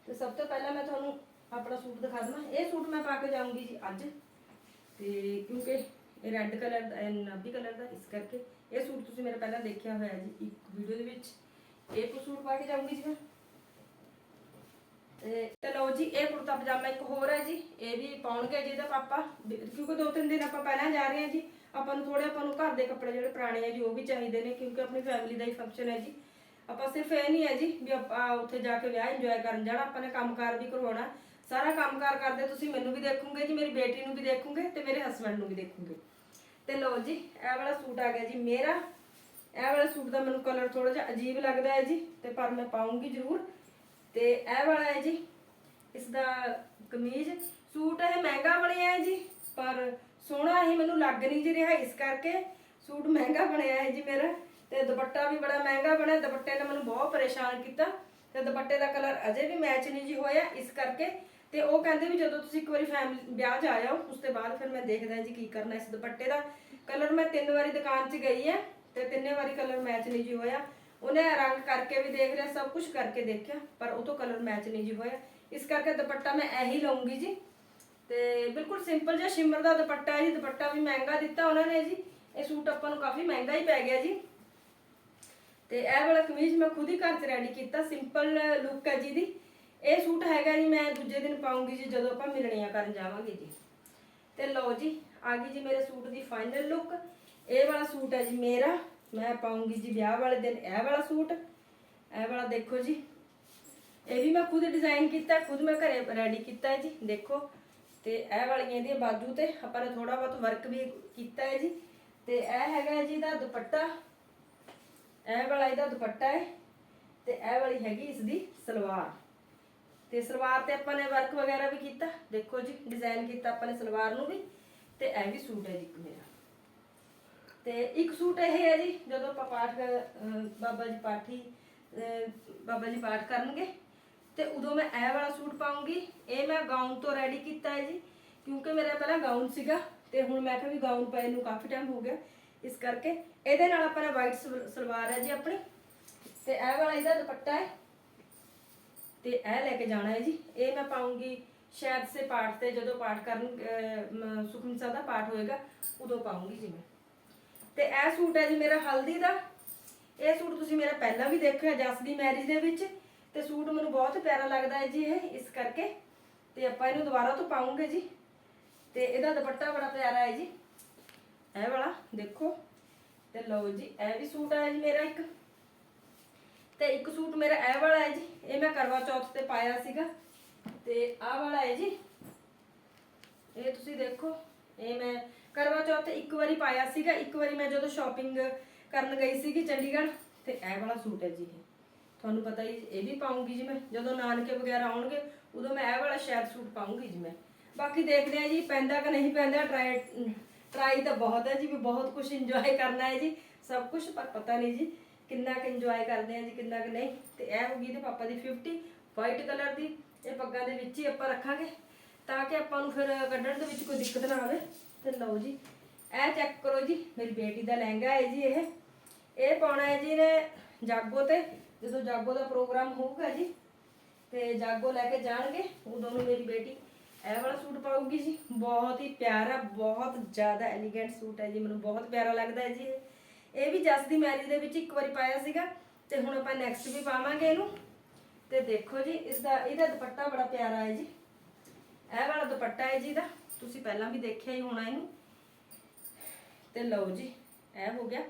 ਤੇ ਸਭ ਤੋਂ ਪਹਿਲਾਂ ਮੈਂ ਤੁਹਾਨੂੰ ਆਪਣਾ ਸੂਟ ਦਿਖਾ ਦਵਾਂ। ਇਹ ਸੂਟ ਮੈਂ ਪਾ ਕੇ ਜਾਊਂਗੀ ਜੀ ਅੱਜ। ਤੇ ਕਿਉਂਕਿ ਇਹ ਰੈੱਡ ਕਲਰ ਦਾ, ਇਹ ਨਾਭੀ ਕਲਰ ਦਾ, ਇਸ ਕਰਕੇ ਇਹ ਸੂਟ ਤੁਸੀਂ ਮੇਰਾ ਪਹਿਲਾਂ ਦੇਖਿਆ ਹੋਇਆ ਜੀ, ਇੱਕ ਵੀਡੀਓ ਦੇ ਵਿੱਚ। ਇਹ ਕੋ ਸੂਟ ਪਾ ਕੇ ਜਾਊਂਗੀ ਜੀ ਮੈਂ। ਤੇ ਲਓ ਜੀ, ਇਹ ਕੁੜਤਾ ਪਜਾਮਾ ਇੱਕ ਹੋਰ ਹੈ ਜੀ, ਇਹ ਵੀ ਪਾਉਣਗੇ ਜੀ ਇਹਦਾ ਪਾਪਾ ਕਿਉਂਕਿ ਦੋ ਤਿੰਨ ਦਿਨ ਆਪਾਂ ਪਹਿਲਾਂ ਜਾ ਰਹੇ ਹਾਂ ਜੀ, ਆਪਾਂ ਨੂੰ ਥੋੜੇ ਆਪਾਂ ਨੂੰ ਘਰ ਦੇ ਕੱਪੜੇ ਜਿਹੜੇ ਪੁਰਾਣੇ ਆ ਜੀ, ਉਹ ਵੀ ਚਾਹੀਦੇ ਨੇ, ਕਿਉਂਕਿ ਆਪਣੀ ਫੈਮਿਲੀ ਦਾ ਹੀ ਫੰਕਸ਼ਨ ਹੈ ਜੀ। ਆਪਾਂ ਸਿਰਫ ਇਹ ਨਹੀਂ ਹੈ ਜੀ ਵੀ ਆਪਾਂ ਉੱਥੇ ਜਾ ਕੇ ਵਿਆਹ ਇੰਜੋਏ ਕਰਨ ਜਾਣਾ, ਆਪਾਂ ਨੇ ਕੰਮਕਾਰ ਵੀ ਕਰਵਾਉਣਾ। ਸਾਰਾ ਕੰਮਕਾਰ ਕਰਦੇ ਤੁਸੀਂ ਮੈਨੂੰ ਵੀ ਦੇਖੋਗੇ ਜੀ, ਮੇਰੀ ਬੇਟੀ ਨੂੰ ਵੀ ਦੇਖੋਗੇ ਤੇ ਮੇਰੇ ਹਸਬੰਡ ਨੂੰ ਵੀ ਦੇਖੋਗੇ। ਤੇ ਲਓ ਜੀ, ਇਹ ਵਾਲਾ ਸੂਟ ਆ ਗਿਆ ਜੀ ਮੇਰਾ। ਇਹ ਵਾਲਾ ਸੂਟ ਦਾ ਮੈਨੂੰ ਕਲਰ ਥੋੜਾ ਜਿਹਾ ਅਜੀਬ ਲੱਗਦਾ ਹੈ ਜੀ, ਤੇ ਪਰ ਮੈਂ ਪਾਉਂਗੀ ਜ਼ਰੂਰ। ਤੇ ਇਹ ਵਾਲਾ ਹੈ ਜੀ ਇਸ ਦਾ ਕਮੀਜ਼। ਸੂਟ ਇਹ ਮਹਿੰਗਾ ਬਣਿਆ ਹੈ ਜੀ, ਪਰ ਸੋਹਣਾ ਹੀ ਮੈਨੂੰ ਲੱਗ ਨਹੀਂ ਜੀ ਰਿਹਾ ਇਸ ਕਰਕੇ। ਸੂਟ ਮਹਿੰਗਾ ਬਣਿਆ ਹੈ ਜੀ ਮੇਰਾ, ਤੇ ਦੁਪੱਟਾ ਵੀ ਬੜਾ ਮਹਿੰਗਾ ਬਣਿਆ, ਦੁਪੱਟੇ ਨੇ ਮੈਨੂੰ ਬਹੁਤ ਪਰੇਸ਼ਾਨ ਕੀਤਾ। ਤੇ ਦੁਪੱਟੇ ਦਾ ਕਲਰ ਅਜੇ ਵੀ ਮੈਚ ਨਹੀਂ ਜੀ ਹੋਇਆ ਇਸ ਕਰਕੇ। ਤੇ ਉਹ ਕਹਿੰਦੇ ਵੀ ਜਦੋਂ ਤੁਸੀਂ ਇੱਕ ਵਾਰੀ ਫੈਮਿਲੀ ਵਿਆਹ 'ਚ ਆਇਓ, ਉਸ ਤੋਂ ਬਾਅਦ ਫਿਰ ਮੈਂ ਦੇਖਦਾ ਜੀ ਕੀ ਕਰਨਾ ਇਸ ਦੁਪੱਟੇ ਦਾ। ਕਲਰ ਮੈਂ ਤਿੰਨ ਵਾਰੀ ਦੁਕਾਨ 'ਚ ਗਈ ਹੈ, ਤੇ ਤਿੰਨੇ ਵਾਰੀ ਕਲਰ ਮੈਚ ਨਹੀਂ ਜੀ ਹੋਇਆ। ਉਹਨੇ ਰੰਗ ਕਰਕੇ ਵੀ ਦੇਖ ਲਿਆ, ਸਭ ਕੁਝ ਕਰਕੇ ਦੇਖਿਆ, ਪਰ ਉਹ ਤੋਂ ਕਲਰ ਮੈਚ ਨਹੀਂ ਜੀ ਹੋਇਆ। ਇਸ ਕਰਕੇ ਦੁਪੱਟਾ ਮੈਂ ਇਹੀ ਲਵਾਂਗੀ ਜੀ। ਤੇ ਬਿਲਕੁਲ ਸਿੰਪਲ ਜਿਹਾ ਸ਼ਿਮਰ ਦਾ ਦੁਪੱਟਾ ਹੈ ਜੀ, ਦੁਪੱਟਾ ਵੀ ਮਹਿੰਗਾ ਦਿੱਤਾ ਉਹਨਾਂ ਨੇ ਜੀ। ਇਹ ਸੂਟ ਆਪਾਂ ਨੂੰ ਕਾਫੀ ਮਹਿੰਗਾ ਹੀ ਪੈ ਗਿਆ ਜੀ। ਤੇ ਇਹ ਵਾਲਾ ਕਮੀਜ਼ ਮੈਂ ਖੁਦ ਹੀ ਘਰ 'ਚ ਰੈਡੀ ਕੀਤਾ ਸਿੰਪਲ ਲੁੱਕ ਹੈ ਜੀ ਦੀ। ਇਹ ਸੂਟ ਹੈਗਾ ਜੀ, ਮੈਂ ਦੂਜੇ ਦਿਨ ਪਾਉਂਗੀ ਜੀ, ਜਦੋਂ ਆਪਾਂ ਮਿਲਣੀਆਂ ਕਰਨ ਜਾਵਾਂਗੇ ਜੀ। ਤੇ ਲਓ ਜੀ, ਆ ਗਈ ਜੀ ਮੇਰੇ ਸੂਟ ਦੀ ਫਾਈਨਲ ਲੁੱਕ ਇਹ ਵਾਲਾ ਸੂਟ ਹੈ ਜੀ ਮੇਰਾ। ਮੈਂ ਪਾਉਂਗੀ ਜੀ ਵਿਆਹ ਵਾਲੇ ਦਿਨ, ਇਹ ਵਾਲਾ ਸੂਟ, ਇਹ ਵਾਲਾ ਦੇਖੋ ਜੀ। ਇਹ ਵੀ ਮੈਂ ਖੁਦ ਡਿਜ਼ਾਈਨ ਕੀਤਾ, ਖੁਦ ਮੈਂ ਘਰੇ ਰੈਡੀ ਕੀਤਾ ਹੈ ਜੀ, ਦੇਖੋ। ਤੇ ਇਹ ਵਾਲੀਆਂ ਇਹਦੀਆਂ ਬਾਜੂ ਤੇ ਆਪਾਂ ਨੇ ਥੋੜਾ ਬਹੁਤ ਵਰਕ ਵੀ ਕੀਤਾ ਹੈ ਜੀ। ਤੇ ਇਹ ਹੈਗਾ ਜੀ ਦਾ ਦੁਪੱਟਾ। ਇਹ ਵਾਲਾ ਇਹਦਾ ਦੁਪੱਟਾ ਹੈ। ਤੇ ਇਹ ਵਾਲੀ ਹੈਗੀ ਇਸ ਦੀ ਸਲਵਾਰ। ਤੇ ਸਲਵਾਰ ਤੇ ਆਪਾਂ ਨੇ ਵਰਕ ਵਗੈਰਾ ਵੀ ਕੀਤਾ। ਦੇਖੋ ਜੀ ਡਿਜ਼ਾਈਨ ਕੀਤਾ ਆਪਾਂ ਨੇ ਸਲਵਾਰ ਨੂੰ ਵੀ। ਤੇ ਇਹ ਵੀ ਸੂਟ ਹੈ ਜੀ ਇੱਕ ਮੇਰਾ। ਤੇ ਇੱਕ ਸੂਟ ਇਹ ਹੈ ਜੀ ਜਦੋਂ ਆਪਾਂ ਪਾਠ ਅਹ, ਬਾਬਾ ਜੀ ਪਾਠੀ ਅਹ, ਬਾਬਾ ਜੀ ਪਾਠ ਕਰਨਗੇ ਤੇ ਉਦੋਂ ਮੈਂ ਇਹ ਵਾਲਾ ਸੂਟ ਪਾਉਂਗੀ। ਇਹ ਮੈਂ ਗਾਊਨ ਤੋਂ ਰੈਡੀ ਕੀਤਾ ਹੈ ਜੀ ਕਿਉਂਕਿ ਮੇਰਾ ਪਹਿਲਾਂ ਗਾਊਨ ਸੀਗਾ ਤੇ ਹੁਣ ਮੈਂ ਕਿਹਾ ਵੀ ਗਾਊਨ ਪਏ ਨੂੰ ਕਾਫੀ ਟਾਈਮ ਹੋ ਗਿਆ। ਇਸ ਕਰਕੇ ਇਹਦੇ ਨਾਲ ਆਪਾਂ ਨੇ ਵਾਈਟ ਸਲਵਾਰ ਹੈ ਜੀ ਆਪਣੀ ਤੇ ਇਹ ਵਾਲਾ ਇਹਦਾ ਦੁਪੱਟਾ ਹੈ। ਤੇ ਇਹ ਲੈ ਕੇ ਜਾਣਾ ਹੈ ਜੀ। ਇਹ ਮੈਂ ਪਾਉਂਗੀ ਸ਼ਾਇਦ ਸੇ ਪਾਠ ਤੇ ਜਦੋਂ ਪਾਠ ਕਰਨ ਅਹ, ਸਾਹਿਬ ਦਾ ਪਾਠ ਹੋਏਗਾ ਉਦੋਂ ਪਾਉਂਗੀ ਜੀ ਮੈਂ। ਤੇ ਇਹ ਸੂਟ ਹੈ ਜੀ ਮੇਰਾ ਹਲਦੀ ਦਾ। ਇਹ ਸੂਟ ਤੁਸੀਂ ਮੇਰਾ ਪਹਿਲਾਂ ਵੀ ਦੇਖਿਆ ਜਸ ਦੀ ਮੈਰਿਜ ਦੇ ਵਿੱਚ। ਤੇ ਸੂਟ ਮੈਨੂੰ ਬਹੁਤ ਪਿਆਰਾ ਲੱਗਦਾ ਹੈ ਜੀ ਇਹ, ਇਸ ਕਰਕੇ। ਤੇ ਆਪਾਂ ਇਹਨੂੰ ਦੁਬਾਰਾ ਤੋਂ ਪਾਉਂਗੇ ਜੀ। ਤੇ ਇਹਦਾ ਦੁਪੱਟਾ ਬੜਾ ਪਿਆਰਾ ਹੈ ਜੀ। ਇਹ ਵਾਲਾ ਦੇਖੋ। ਤੇ ਲਓ ਜੀ, ਇਹ ਵੀ ਸੂਟ ਆਇਆ ਜੀ ਮੇਰਾ ਇੱਕ। ਤੇ ਇੱਕ ਸੂਟ ਮੇਰਾ ਇਹ ਵਾਲਾ ਹੈ ਜੀ, ਇਹ ਮੈਂ ਕਰਵਾ ਚੌਥ ਤੇ ਪਾਇਆ ਸੀਗਾ। ਤੇ ਆਹ ਵਾਲਾ ਹੈ ਜੀ। ਇਹ ਤੁਸੀਂ ਦੇਖੋ, ਇਹ ਮੈਂ ਕਰਵਾ ਚੌਥ ਇੱਕ ਵਾਰੀ ਪਾਇਆ ਸੀਗਾ, ਇੱਕ ਵਾਰੀ ਮੈਂ ਜਦੋਂ ਸ਼ਾਪਿੰਗ ਕਰਨ ਗਈ ਸੀਗੀ ਚੰਡੀਗੜ੍ਹ, ਤੇ ਇਹ ਵਾਲਾ ਸੂਟ ਹੈ ਜੀ ਇਹ। ਤੁਹਾਨੂੰ ਪਤਾ ਹੀ, ਇਹ ਵੀ ਪਾਉਂਗੀ ਜੀ ਮੈਂ। ਜਦੋਂ ਨਾਨਕੇ ਵਗੈਰਾ ਆਉਣਗੇ, ਉਦੋਂ ਮੈਂ ਇਹ ਵਾਲਾ ਸ਼ਾਇਦ ਸੂਟ ਪਾਉਂਗੀ ਜੀ ਮੈਂ। ਬਾਕੀ ਦੇਖਦੇ ਆ ਜੀ, ਪੈਂਦਾ ਕਿ ਨਹੀਂ ਪੈਂਦਾ ਟਰਾਈ ਟਰਾਈ ਤਾਂ ਬਹੁਤ ਹੈ ਜੀ, ਵੀ ਬਹੁਤ ਕੁਝ ਇੰਜੋਏ ਕਰਨਾ ਹੈ ਜੀ। ਸਭ ਕੁਝ ਪਰ ਪਤਾ ਨਹੀਂ ਜੀ, ਕਿੰਨਾ ਕੁ ਇੰਜੋਏ ਕਰਦੇ ਆ ਜੀ, ਕਿੰਨਾ ਕੁ ਨਹੀਂ। ਤੇ ਇਹ ਹੋ ਗਈ ਤੇ ਪਾਪਾ ਦੀ 50 ਵਾਈਟ ਕਲਰ ਦੀ। ਇਹ ਪੱਗਾਂ ਦੇ ਵਿੱਚ ਹੀ ਆਪਾਂ ਰੱਖਾਂਗੇ, ਤਾਂ ਕਿ ਆਪਾਂ ਨੂੰ ਫਿਰ ਕੱਢਣ ਦੇ ਵਿੱਚ ਕੋਈ ਦਿੱਕਤ ਨਾ ਆਵੇ। ਤੇ ਲਓ ਜੀ ਇਹ ਚੈੱਕ ਕਰੋ ਜੀ, ਮੇਰੀ ਬੇਟੀ ਦਾ ਲਹਿੰਗਾ ਹੈ ਜੀ ਇਹ। ਇਹ ਪਾਉਣਾ ਹੈ ਜੀ ਨੇ ਜਾਗੋ ਤੇ। ਜਦੋਂ ਜਾਗੋ ਦਾ ਪ੍ਰੋਗਰਾਮ ਹੋਊਗਾ ਜੀ, ਤੇ ਜਾਗੋ ਲੈ ਕੇ ਜਾਣਗੇ, ਉਦੋਂ ਨੂੰ ਮੇਰੀ ਬੇਟੀ ਇਹ ਵਾਲਾ ਸੂਟ ਪਾਉਗੀ ਜੀ। ਬਹੁਤ ਹੀ ਪਿਆਰਾ, ਬਹੁਤ ਜ਼ਿਆਦਾ ਐਲੀਗੈਂਟ ਸੂਟ ਹੈ ਜੀ। ਮੈਨੂੰ ਬਹੁਤ ਪਿਆਰਾ ਲੱਗਦਾ ਹੈ ਜੀ ਇਹ। ਵੀ ਜਸ ਦੀ ਮੈਰਿਜ ਦੇ ਵਿੱਚ ਇੱਕ ਵਾਰੀ ਪਾਇਆ ਸੀਗਾ, ਤੇ ਹੁਣ ਆਪਾਂ ਨੈਕਸਟ ਵੀ ਪਾਵਾਂਗੇ ਇਹਨੂੰ। ਤੇ ਦੇਖੋ ਜੀ ਇਸ ਦਾ ਇਹਦਾ ਦੁਪੱਟਾ ਬੜਾ ਪਿਆਰਾ ਹੈ ਜੀ। ਇਹ ਵਾਲਾ ਦੁਪੱਟਾ ਹੈ ਜੀ ਦਾ ਤੁਸੀਂ ਪਹਿਲਾਂ ਵੀ ਦੇਖਿਆ ਹੀ ਹੋਣਾ ਇਹਨੂੰ। ਤੇ ਲਓ ਜੀ, ਇਹ ਹੋ ਗਿਆ।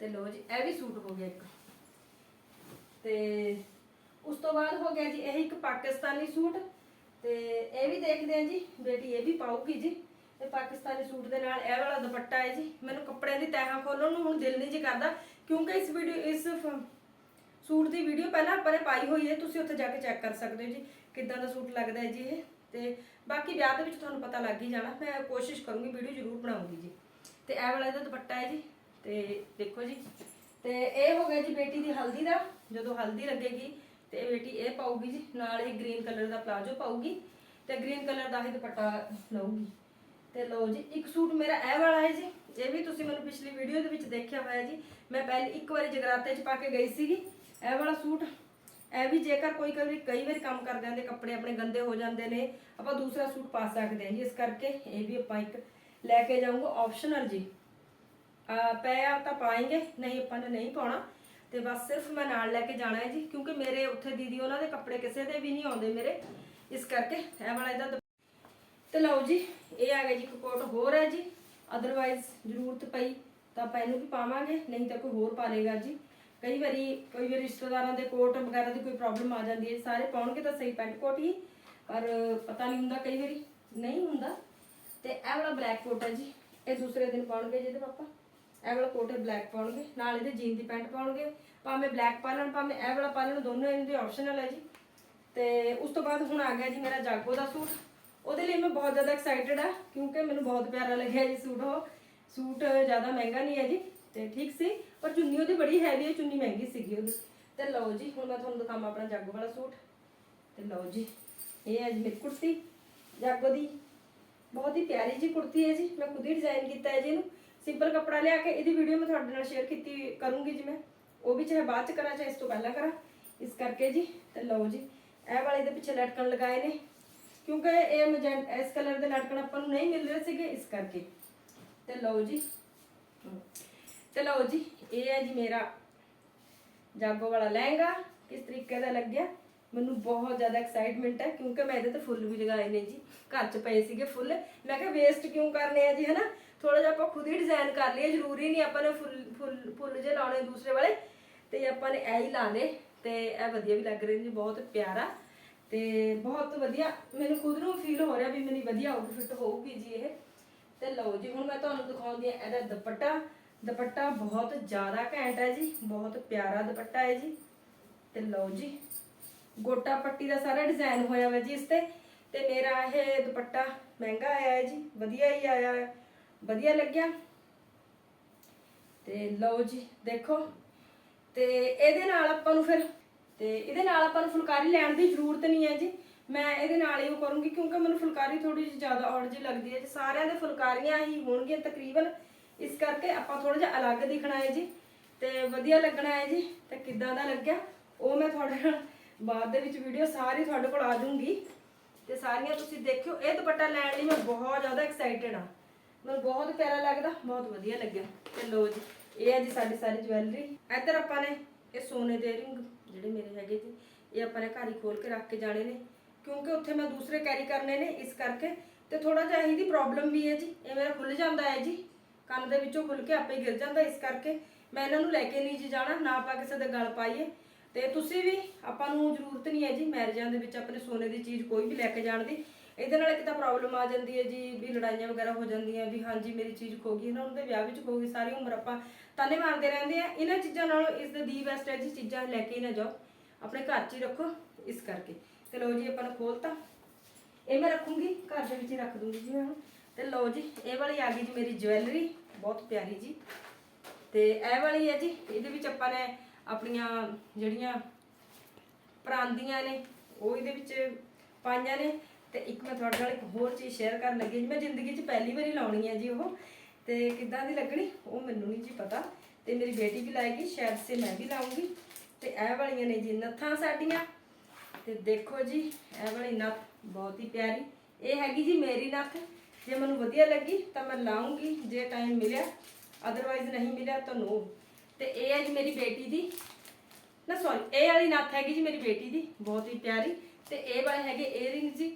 ਤੇ ਲਓ ਜੀ, ਇਹ ਵੀ ਸੂਟ ਹੋ ਗਿਆ ਇੱਕ। ਤੇ ਉਸ ਤੋਂ ਬਾਅਦ ਹੋ ਗਿਆ ਜੀ, ਇਹ ਇੱਕ ਪਾਕਿਸਤਾਨੀ ਸੂਟ। ਤੇ ਇਹ ਵੀ ਦੇਖਦੇ ਆ ਜੀ, ਬੇਟੀ ਇਹ ਵੀ ਪਾਉਗੀ ਜੀ। ਇਹ ਪਾਕਿਸਤਾਨੀ ਸੂਟ ਦੇ ਨਾਲ ਇਹ ਵਾਲਾ ਦੁਪੱਟਾ ਹੈ ਜੀ। ਮੈਨੂੰ ਕੱਪੜਿਆਂ ਦੀ ਤਹਾਂ ਖੋਲਣ ਨੂੰ ਹੁਣ ਦਿਲ ਨਹੀਂ ਜੀ ਕਰਦਾ, ਕਿਉਂਕਿ ਇਸ ਵੀਡੀਓ, ਇਸ ਸੂਟ ਦੀ ਵੀਡੀਓ ਪਹਿਲਾਂ ਆਪਾਂ ਨੇ ਪਾਈ ਹੋਈ ਹੈ, ਤੁਸੀਂ ਉੱਥੇ ਜਾ ਕੇ ਚੈੱਕ ਕਰ ਸਕਦੇ ਹੋ ਜੀ, ਕਿੱਦਾਂ ਦਾ ਸੂਟ ਲੱਗਦਾ ਹੈ ਜੀ ਇਹ। ਤੇ ਬਾਕੀ ਵਿਆਹ ਦੇ ਵਿੱਚ ਤੁਹਾਨੂੰ ਪਤਾ ਲੱਗ ਹੀ ਜਾਣਾ, ਮੈਂ ਕੋਸ਼ਿਸ਼ ਕਰੂੰਗੀ, ਵੀਡੀਓ ਜ਼ਰੂਰ ਬਣਾਉਂਗੀ ਜੀ। ਤੇ ਇਹ ਵਾਲਾ ਇਹਦਾ ਦੁਪੱਟਾ ਹੈ ਜੀ, ਤੇ ਦੇਖੋ ਜੀ। ਤੇ ਇਹ ਹੋ ਗਿਆ ਜੀ ਬੇਟੀ ਦੀ ਹਲਦੀ ਦਾ, ਜਦੋਂ ਹਲਦੀ ਲੱਗੇਗੀ, ਤੇ ਇਹ ਬੇਟੀ ਇਹ ਪਾਊਗੀ ਜੀ, ਨਾਲ ਇਹ ਗ੍ਰੀਨ ਕਲਰ ਦਾ ਪਲਾਜੋ ਪਾਊਗੀ, ਤੇ ਗ੍ਰੀਨ ਕਲਰ ਦਾ ਹੀ ਦੁਪੱਟਾ ਲਊਗੀ। ਤੇ ਲਓ ਜੀ, ਇੱਕ ਸੂਟ ਮੇਰਾ ਇਹ ਵਾਲਾ ਹੈ ਜੀ, ਇਹ ਵੀ ਤੁਸੀਂ ਮੈਨੂੰ ਪਿਛਲੀ ਵੀਡੀਓ ਦੇ ਵਿੱਚ ਦੇਖਿਆ ਹੋਇਆ ਜੀ। ਮੈਂ ਪਹਿਲੇ ਇੱਕ ਵਾਰੀ ਜਗਰਾਤੇ 'ਚ ਪਾ ਕੇ ਗਈ ਸੀਗੀ, ਇਹ ਵਾਲਾ ਸੂਟ ਇਹ ਵੀ ਜੇਕਰ ਕੋਈ ਕਈ ਕਈ ਵਾਰੀ ਕੰਮ ਕਰਦਿਆਂ ਦੇ ਕੱਪੜੇ ਆਪਣੇ ਗੰਦੇ ਹੋ ਜਾਂਦੇ ਨੇ, ਆਪਾਂ ਦੂਸਰਾ ਸੂਟ ਪਾ ਸਕਦੇ ਹਾਂ ਜੀ। ਇਸ ਕਰਕੇ ਇਹ ਵੀ ਆਪਾਂ ਇੱਕ ਲੈ ਕੇ ਜਾਊਂਗਾ ਆਪਸ਼ਨਲ ਜੀ। ਪੈ ਪਿਆ ਤਾਂ ਪਾਏਗੇ, ਨਹੀਂ ਆਪਾਂ ਨੇ ਨਹੀਂ ਪਾਉਣਾ। ਤੇ ਬਸ ਸਿਰਫ ਮੈਂ ਨਾਲ ਲੈ ਕੇ ਜਾਣਾ ਹੈ ਜੀ, ਕਿਉਂਕਿ ਮੇਰੇ ਉੱਥੇ ਦੀਦੀ ਉਹਨਾਂ ਦੇ ਕੱਪੜੇ ਕਿਸੇ ਦੇ ਵੀ ਨਹੀਂ ਆਉਂਦੇ ਮੇਰੇ। ਇਸ ਕਰਕੇ ਇਹ ਵਾਲਾ ਇਹਦਾ ਦੁਪ- ਤੇ ਲਓ ਜੀ, ਇਹ ਆ ਗਿਆ ਜੀ, ਇੱਕ ਕੋਟ ਹੋਰ ਹੈ ਜੀ। ਅਦਰਵਾਈਜ਼ ਜ਼ਰੂਰਤ ਪਈ ਤਾਂ ਆਪਾਂ ਇਹਨੂੰ ਵੀ ਪਾਵਾਂਗੇ, ਨਹੀਂ ਤਾਂ ਕੋਈ ਹੋਰ ਪਾ ਲੇਗਾ ਜੀ। ਕਈ ਵਾਰੀ, ਕੋਈ ਵੀ ਰਿਸ਼ਤੇਦਾਰਾਂ ਦੇ ਕੋਟ ਵਗੈਰਾ ਦੀ ਕੋਈ ਪ੍ਰੋਬਲਮ ਆ ਜਾਂਦੀ ਹੈ। ਸਾਰੇ ਪਾਉਣਗੇ ਤਾਂ ਸਹੀ ਪੈਂਟ ਕੋਟ ਹੀ, ਪਰ ਪਤਾ ਨਹੀਂ ਹੁੰਦਾ ਕਈ ਵਾਰੀ। ਨਹੀਂ ਹੁੰਦਾ। ਤੇ ਇਹ ਵਾਲਾ ਬਲੈਕ ਕੋਟ ਹੈ ਜੀ। ਇਹ ਦੂਸਰੇ ਦਿਨ ਪਾਉਣਗੇ ਜਿਹਦੇ ਪਾਪਾ। ਇਹ ਵਾਲਾ ਕੋਟ ਹੈ ਬਲੈਕ ਪਾਉਣਗੇ। ਨਾਲ ਇਹਦੇ ਜੀਨ ਦੀ ਪੈਂਟ ਪਾਉਣਗੇ। ਭਾਵੇਂ ਬਲੈਕ ਪਾ ਲੈਣ, ਭਾਵੇਂ ਇਹ ਵਾਲਾ ਪਾ ਲੈਣ, ਦੋਨੋਂ ਇਹਨਾਂ ਦੇ ਆਪਸ਼ਨਲ ਹੈ ਜੀ। ਤੇ ਉਸ ਤੋਂ ਬਾਅਦ ਹੁਣ ਆ ਗਿਆ ਜੀ ਮੇਰਾ ਜਾਗੋ ਦਾ ਸੂਟ। ਉਹਦੇ ਲਈ ਮੈਂ ਬਹੁਤ ਜ਼ਿਆਦਾ ਐਕਸਾਈਟਿਡ ਆ, ਕਿਉਂਕਿ ਮੈਨੂੰ ਬਹੁਤ ਪਿਆਰਾ ਲੱਗਿਆ ਜੀ ਸੂਟ ਉਹ। ਸੂਟ ਜ਼ਿਆਦਾ ਮਹਿੰਗਾ ਨਹੀਂ ਹੈ ਜੀ। ਤੇ ਠੀਕ ਸੀ, ਪਰ ਚੁੰਨੀ ਉਹਦੀ ਬੜੀ ਹੈਵੀ ਹੈ ਚੁੰਨੀ ਮਹਿੰਗੀ ਸੀਗੀ ਉਹਦੀ। ਤੇ ਲਓ ਜੀ, ਹੁਣ ਮੈਂ ਤੁਹਾਨੂੰ ਦਿਖਾਵਾਂ ਆਪਣਾ ਜਾਗੋ ਵਾਲਾ ਸੂਟ। ਤੇ ਲਓ ਜੀ, ਇਹ ਹੈ ਜੀ ਮੇਰੀ ਕੁੜਤੀ, ਜਾਗੋ ਦੀ ਬਹੁਤ ਹੀ ਪਿਆਰੀ ਜੀ ਕੁੜਤੀ ਹੈ ਜੀ, ਮੈਂ ਖੁਦ ਹੀ ਡਿਜ਼ਾਈਨ ਕੀਤਾ ਹੈ ਜੀ ਇਹਨੂੰ। ਸਿੰਪਲ ਕੱਪੜਾ ਲਿਆ ਕੇ ਇਹਦੀ ਵੀਡੀਓ ਮੈਂ ਤੁਹਾਡੇ ਨਾਲ ਸ਼ੇਅਰ ਕੀਤੀ ਕਰੂੰਗੀ ਜੀ ਮੈਂ। ਉਹ ਵੀ ਚਾਹੇ ਬਾਅਦ ਚ ਕਰਾਂ, ਚਾਹੇ ਇਸ ਤੋਂ ਪਹਿਲਾਂ ਕਰਾਂ। ਇਸ ਕਰਕੇ ਜੀ, ਤੇ ਲਓ ਜੀ, ਇਹ ਵਾਲੇ ਦੇ ਪਿੱਛੇ ਲਟਕਣ ਲਗਾਏ ਨੇ। ਕਿਉਂਕਿ ਇਹ ਮਜੈਂਟ ਇਸ ਕਲਰ ਦੇ ਲਟਕਣ ਆਪਾਂ ਨੂੰ ਨਹੀਂ ਮਿਲ ਰਹੇ ਸੀਗੇ, ਇਸ ਕਰਕੇ। ਤੇ ਲਓ ਜੀ ਹਮ, ਲਓ ਜੀ ਇਹ ਹੈ ਜੀ ਮੇਰਾ ਜਾਗੋ ਵਾਲਾ ਲਹਿੰਗਾ ਕਿਸ ਤਰੀਕੇ ਦਾ ਲੱਗਿਆ? ਮੈਨੂੰ ਬਹੁਤ ਜ਼ਿਆਦਾ ਐਕਸਾਈਟਮੈਂਟ ਹੈ ਕਿਉਂਕਿ ਮੈਂ ਇਹਦੇ ਤੇ ਫੁੱਲ ਵੀ ਲਗਾਏ ਨੇ ਜੀ। ਘਰ 'ਚ ਪਏ ਸੀਗੇ ਫੁੱਲ। ਮੈਂ ਕਿਹਾ ਵੇਸਟ ਕਿਉਂ ਕਰਨੇ ਆ ਜੀ ਹਨਾ? ਥੋੜਾ ਜਿਹਾ ਆਪਾਂ ਖੁਦ ਹੀ ਡਿਜ਼ਾਈਨ ਕਰ ਲਈਏ ਜ਼ਰੂਰੀ ਨਹੀਂ ਆਪਾਂ ਨੇ ਫੁੱਲ ਫੁੱਲ ਫੁੱਲ ਜੇ ਲਾਉਣੇ ਦੂਸਰੇ ਵਾਲੇ। ਤੇ ਆਪਾਂ ਨੇ ਇਹ ਹੀ ਲਾ ਲਏ ਤੇ ਇਹ ਵਧੀਆ ਵੀ ਲੱਗ ਰਹੇ ਨੇ ਜੀ ਬਹੁਤ ਪਿਆਰਾ। ਤੇ ਬਹੁਤ ਵਧੀਆ ਮੈਨੂੰ ਖੁਦ ਨੂੰ ਫੀਲ ਹੋ ਰਿਹਾ ਵੀ ਮੇਰੀ ਵਧੀਆ ਆਊਟਫਿਟ ਹੋਊਗੀ ਜੀ ਇਹ। ਤੇ ਲਓ ਜੀ ਹੁਣ ਮੈਂ ਤੁਹਾਨੂੰ ਦਿਖਾਉਂਦੀ ਹਾਂ ਇਹਦਾ ਦੁਪੱਟਾ। ਦੁਪੱਟਾ ਬਹੁਤ ਜ਼ਿਆਦਾ ਘੈਂਟ ਹੈ ਜੀ, ਬਹੁਤ ਪਿਆਰਾ ਦੁਪੱਟਾ ਹੈ ਜੀ। ਤੇ ਲਓ ਜੀ, ਗੋਟਾ ਪੱਟੀ ਦਾ ਸਾਰਾ ਡਿਜ਼ਾਈਨ ਹੋਇਆ ਹੋਇਆ ਜੀ ਇਸ ਤੇ। ਤੇ ਮੇਰਾ ਇਹ ਦੁਪੱਟਾ ਮਹਿੰਗਾ ਆਇਆ ਹੈ ਜੀ, ਵਧੀਆ ਹੀ ਆਇਆ ਹੈ, ਵਧੀਆ ਲੱਗਿਆ। ਤੇ ਲਓ ਜੀ, ਦੇਖੋ। ਤੇ ਇਹਦੇ ਨਾਲ ਆਪਾਂ ਨੂੰ ਫਿਰ, ਤੇ ਇਹਦੇ ਨਾਲ ਆਪਾਂ ਨੂੰ ਫੁਲਕਾਰੀ ਲੈਣ ਦੀ ਜ਼ਰੂਰਤ ਨਹੀਂ ਹੈ ਜੀ। ਮੈਂ ਇਹਦੇ ਨਾਲ ਹੀ ਉਹ ਕਰੂੰਗੀ ਕਿਉਂਕਿ ਮੈਨੂੰ ਫੁਲਕਾਰੀ ਥੋੜੀ ਜਿਹੀ ਜ਼ਿਆਦਾ ਔੜ ਜੀ ਲੱਗਦੀ ਹੈ ਜੀ। ਸਾਰਿਆਂ ਦੇ ਫੁਲਕਾਰੀਆਂ ਹੀ ਹੋਣਗੀਆਂ ਤਕਰੀਬਨ। ਇਸ ਕਰਕੇ ਆਪਾਂ ਥੋੜਾ ਜਿਹਾ ਅਲੱਗ ਦਿਖਣਾ ਹੈ ਜੀ ਤੇ ਵਧੀਆ ਲੱਗਣਾ ਹੈ ਜੀ ਤੇ ਕਿੱਦਾਂ ਦਾ ਲੱਗਿਆ, ਉਹ ਮੈਂ ਤੁਹਾਡੇ ਨਾਲ ਬਾਅਦ ਦੇ ਵਿੱਚ ਵੀਡੀਓ ਸਾਰੀ ਤੁਹਾਡੇ ਕੋਲ ਆ ਜਾਊਂਗੀ ਤੇ ਸਾਰੀਆਂ ਤੁਸੀਂ ਦੇਖਿਓ, ਇਹ ਦੁਪੱਟਾ ਲੈਣ ਲਈ ਮੈਂ ਬਹੁਤ ਜ਼ਿਆਦਾ ਐਕਸਾਈਟਿਡ ਆ ਮੈਨੂੰ ਬਹੁਤ ਪਿਆਰਾ ਲੱਗਦਾ, ਬਹੁਤ ਵਧੀਆ ਲੱਗਿਆ। ਤੇ ਲੋ ਜੀ, ਇਹ ਹੈ ਜੀ ਸਾਡੀ ਸਾਰੀ ਜਵੈਲਰੀ ਇੱਧਰ ਆਪਾਂ ਨੇ ਇਹ ਸੋਨੇ ਦੇ ਰਿੰਗ ਜਿਹੜੇ ਮੇਰੇ ਹੈਗੇ ਜੀ, ਇਹ ਆਪਾਂ ਨੇ ਘਰ ਹੀ ਖੋਲ ਕੇ ਰੱਖ ਕੇ ਜਾਣੇ ਨੇ। ਕਿਉਂਕਿ ਉੱਥੇ ਮੈਂ ਦੂਸਰੇ ਕੈਰੀ ਕਰਨੇ ਨੇ, ਇਸ ਕਰਕੇ ਤੇ ਥੋੜਾ ਜਿਹਾ ਇਹਦੀ ਪ੍ਰੋਬਲਮ ਵੀ ਹੈ ਜੀ, ਇਹ ਮੇਰਾ ਖੁੱਲ ਜਾਂਦਾ ਹੈ ਜੀ। ਕੰਨ ਦੇ ਵਿੱਚੋਂ ਖੁੱਲ ਕੇ ਆਪੇ ਹੀ ਗਿਰ ਜਾਂਦਾ ਇਸ ਕਰਕੇ। ਮੈਂ ਇਹਨਾਂ ਨੂੰ ਲੈ ਕੇ ਨਹੀਂ ਜੀ ਜਾਣਾ, ਨਾ ਆਪਾਂ ਕਿਸੇ ਦੇ ਗਲ ਪਾਈਏ। ਤੇ ਤੁਸੀਂ ਵੀ, ਆਪਾਂ ਨੂੰ ਜ਼ਰੂਰਤ ਨਹੀਂ ਹੈ ਜੀ ਮੈਰਿਜਾਂ ਦੇ ਵਿੱਚ ਆਪਣੇ ਸੋਨੇ ਦੀ ਚੀਜ਼ ਕੋਈ ਵੀ ਲੈ ਕੇ ਜਾਣ ਦੀ। ਇਹਦੇ ਨਾਲ ਇੱਕ ਤਾਂ ਪ੍ਰੋਬਲਮ ਆ ਜਾਂਦੀ ਹੈ ਜੀ ਵੀ ਲੜਾਈਆਂ ਵਗੈਰਾ ਹੋ ਜਾਂਦੀਆਂ ਵੀ ਹਾਂਜੀ ਮੇਰੀ ਚੀਜ਼ ਖੋ ਗਈ ਨਾ ਉਹਨਾਂ ਦੇ ਵਿਆਹ ਵਿੱਚ ਖੋ ਗਈ, ਸਾਰੀ ਉਮਰ ਆਪਾਂ ਤਾਨੇ ਮਾਰਦੇ ਰਹਿੰਦੇ ਆ ਇਹਨਾਂ ਚੀਜ਼ਾਂ ਨਾਲੋਂ ਇਸ ਦੇ ਦੀ ਬੈਸਟ ਹੈ ਜੀ ਚੀਜ਼ਾਂ ਲੈ ਕੇ ਹੀ ਨਾ ਜਾਓ। ਆਪਣੇ ਘਰ 'ਚ ਹੀ ਰੱਖੋ ਇਸ ਕਰਕੇ। ਤੇ ਲਓ ਜੀ ਆਪਾਂ ਨੇ ਖੋਲਤਾ ਇਹ ਮੈਂ ਰੱਖੂੰਗੀ, ਘਰ ਦੇ ਵਿੱਚ ਹੀ ਰੱਖ ਦੂੰਗੀ ਜੀ ਮੈਂ ਤੇ ਲਓ ਜੀ, ਇਹ ਵਾਲੀ ਆ ਗਈ ਜੀ ਮੇਰੀ ਜਵੈਲਰੀ ਬਹੁਤ ਪਿਆਰੀ ਜੀ। ਤੇ ਇਹ ਵਾਲੀ ਹੈ ਜੀ, ਇਹਦੇ ਵਿੱਚ ਆਪਾਂ ਨੇ ਆਪਣੀਆਂ ਜਿਹੜੀਆਂ ਪਰਾਂਦੀਆਂ ਨੇ, ਉਹ ਇਹਦੇ ਵਿੱਚ ਪਾਈਆਂ ਨੇ। ਤੇ ਇੱਕ ਮੈਂ ਤੁਹਾਡੇ ਨਾਲ ਇੱਕ ਹੋਰ ਚੀਜ਼ ਸ਼ੇਅਰ ਕਰਨ ਲੱਗੀ ਜੀ, ਮੈਂ ਜ਼ਿੰਦਗੀ 'ਚ ਪਹਿਲੀ ਵਾਰੀ ਲਾਉਣੀ ਹੈ ਜੀ ਉਹ। ਤੇ ਕਿੱਦਾਂ ਦੀ ਲੱਗਣੀ, ਉਹ ਮੈਨੂੰ ਨਹੀਂ ਜੀ ਪਤਾ। ਤੇ ਮੇਰੀ ਬੇਟੀ ਵੀ ਲਾਏਗੀ, ਸ਼ਾਇਦ ਸੇ ਮੈਂ ਵੀ ਲਾਉਂਗੀ ਤੇ ਇਹ ਵਾਲੀਆਂ ਨੇ ਜੀ, ਨੱਥਾਂ ਸਾਡੀਆਂ। ਤੇ ਦੇਖੋ ਜੀ, ਇਹ ਵਾਲੀ ਨੱਥ ਬਹੁਤ ਹੀ ਪਿਆਰੀ। ਇਹ ਹੈਗੀ ਜੀ ਮੇਰੀ ਨੱਥ। ਜੇ ਮੈਨੂੰ ਵਧੀਆ ਲੱਗੀ ਤਾਂ ਮੈਂ ਲਾਉਂਗੀ, ਜੇ ਟਾਈਮ ਮਿਲਿਆ। ਅਦਰਵਾਈਜ਼ ਨਹੀਂ ਮਿਲਿਆ ਤਾਂ ਨੋ ਤੇ ਇਹ ਹੈ ਜੀ ਮੇਰੀ ਬੇਟੀ ਦੀ। ਨਾ ਸੌਰੀ ਇਹ ਵਾਲੀ ਨੱਥ ਹੈਗੀ ਜੀ ਮੇਰੀ ਬੇਟੀ ਦੀ, ਬਹੁਤ ਹੀ ਪਿਆਰੀ। ਤੇ ਇਹ ਵਾਲੇ ਹੈਗੇ ਏਅਰਿੰਗ ਜੀ।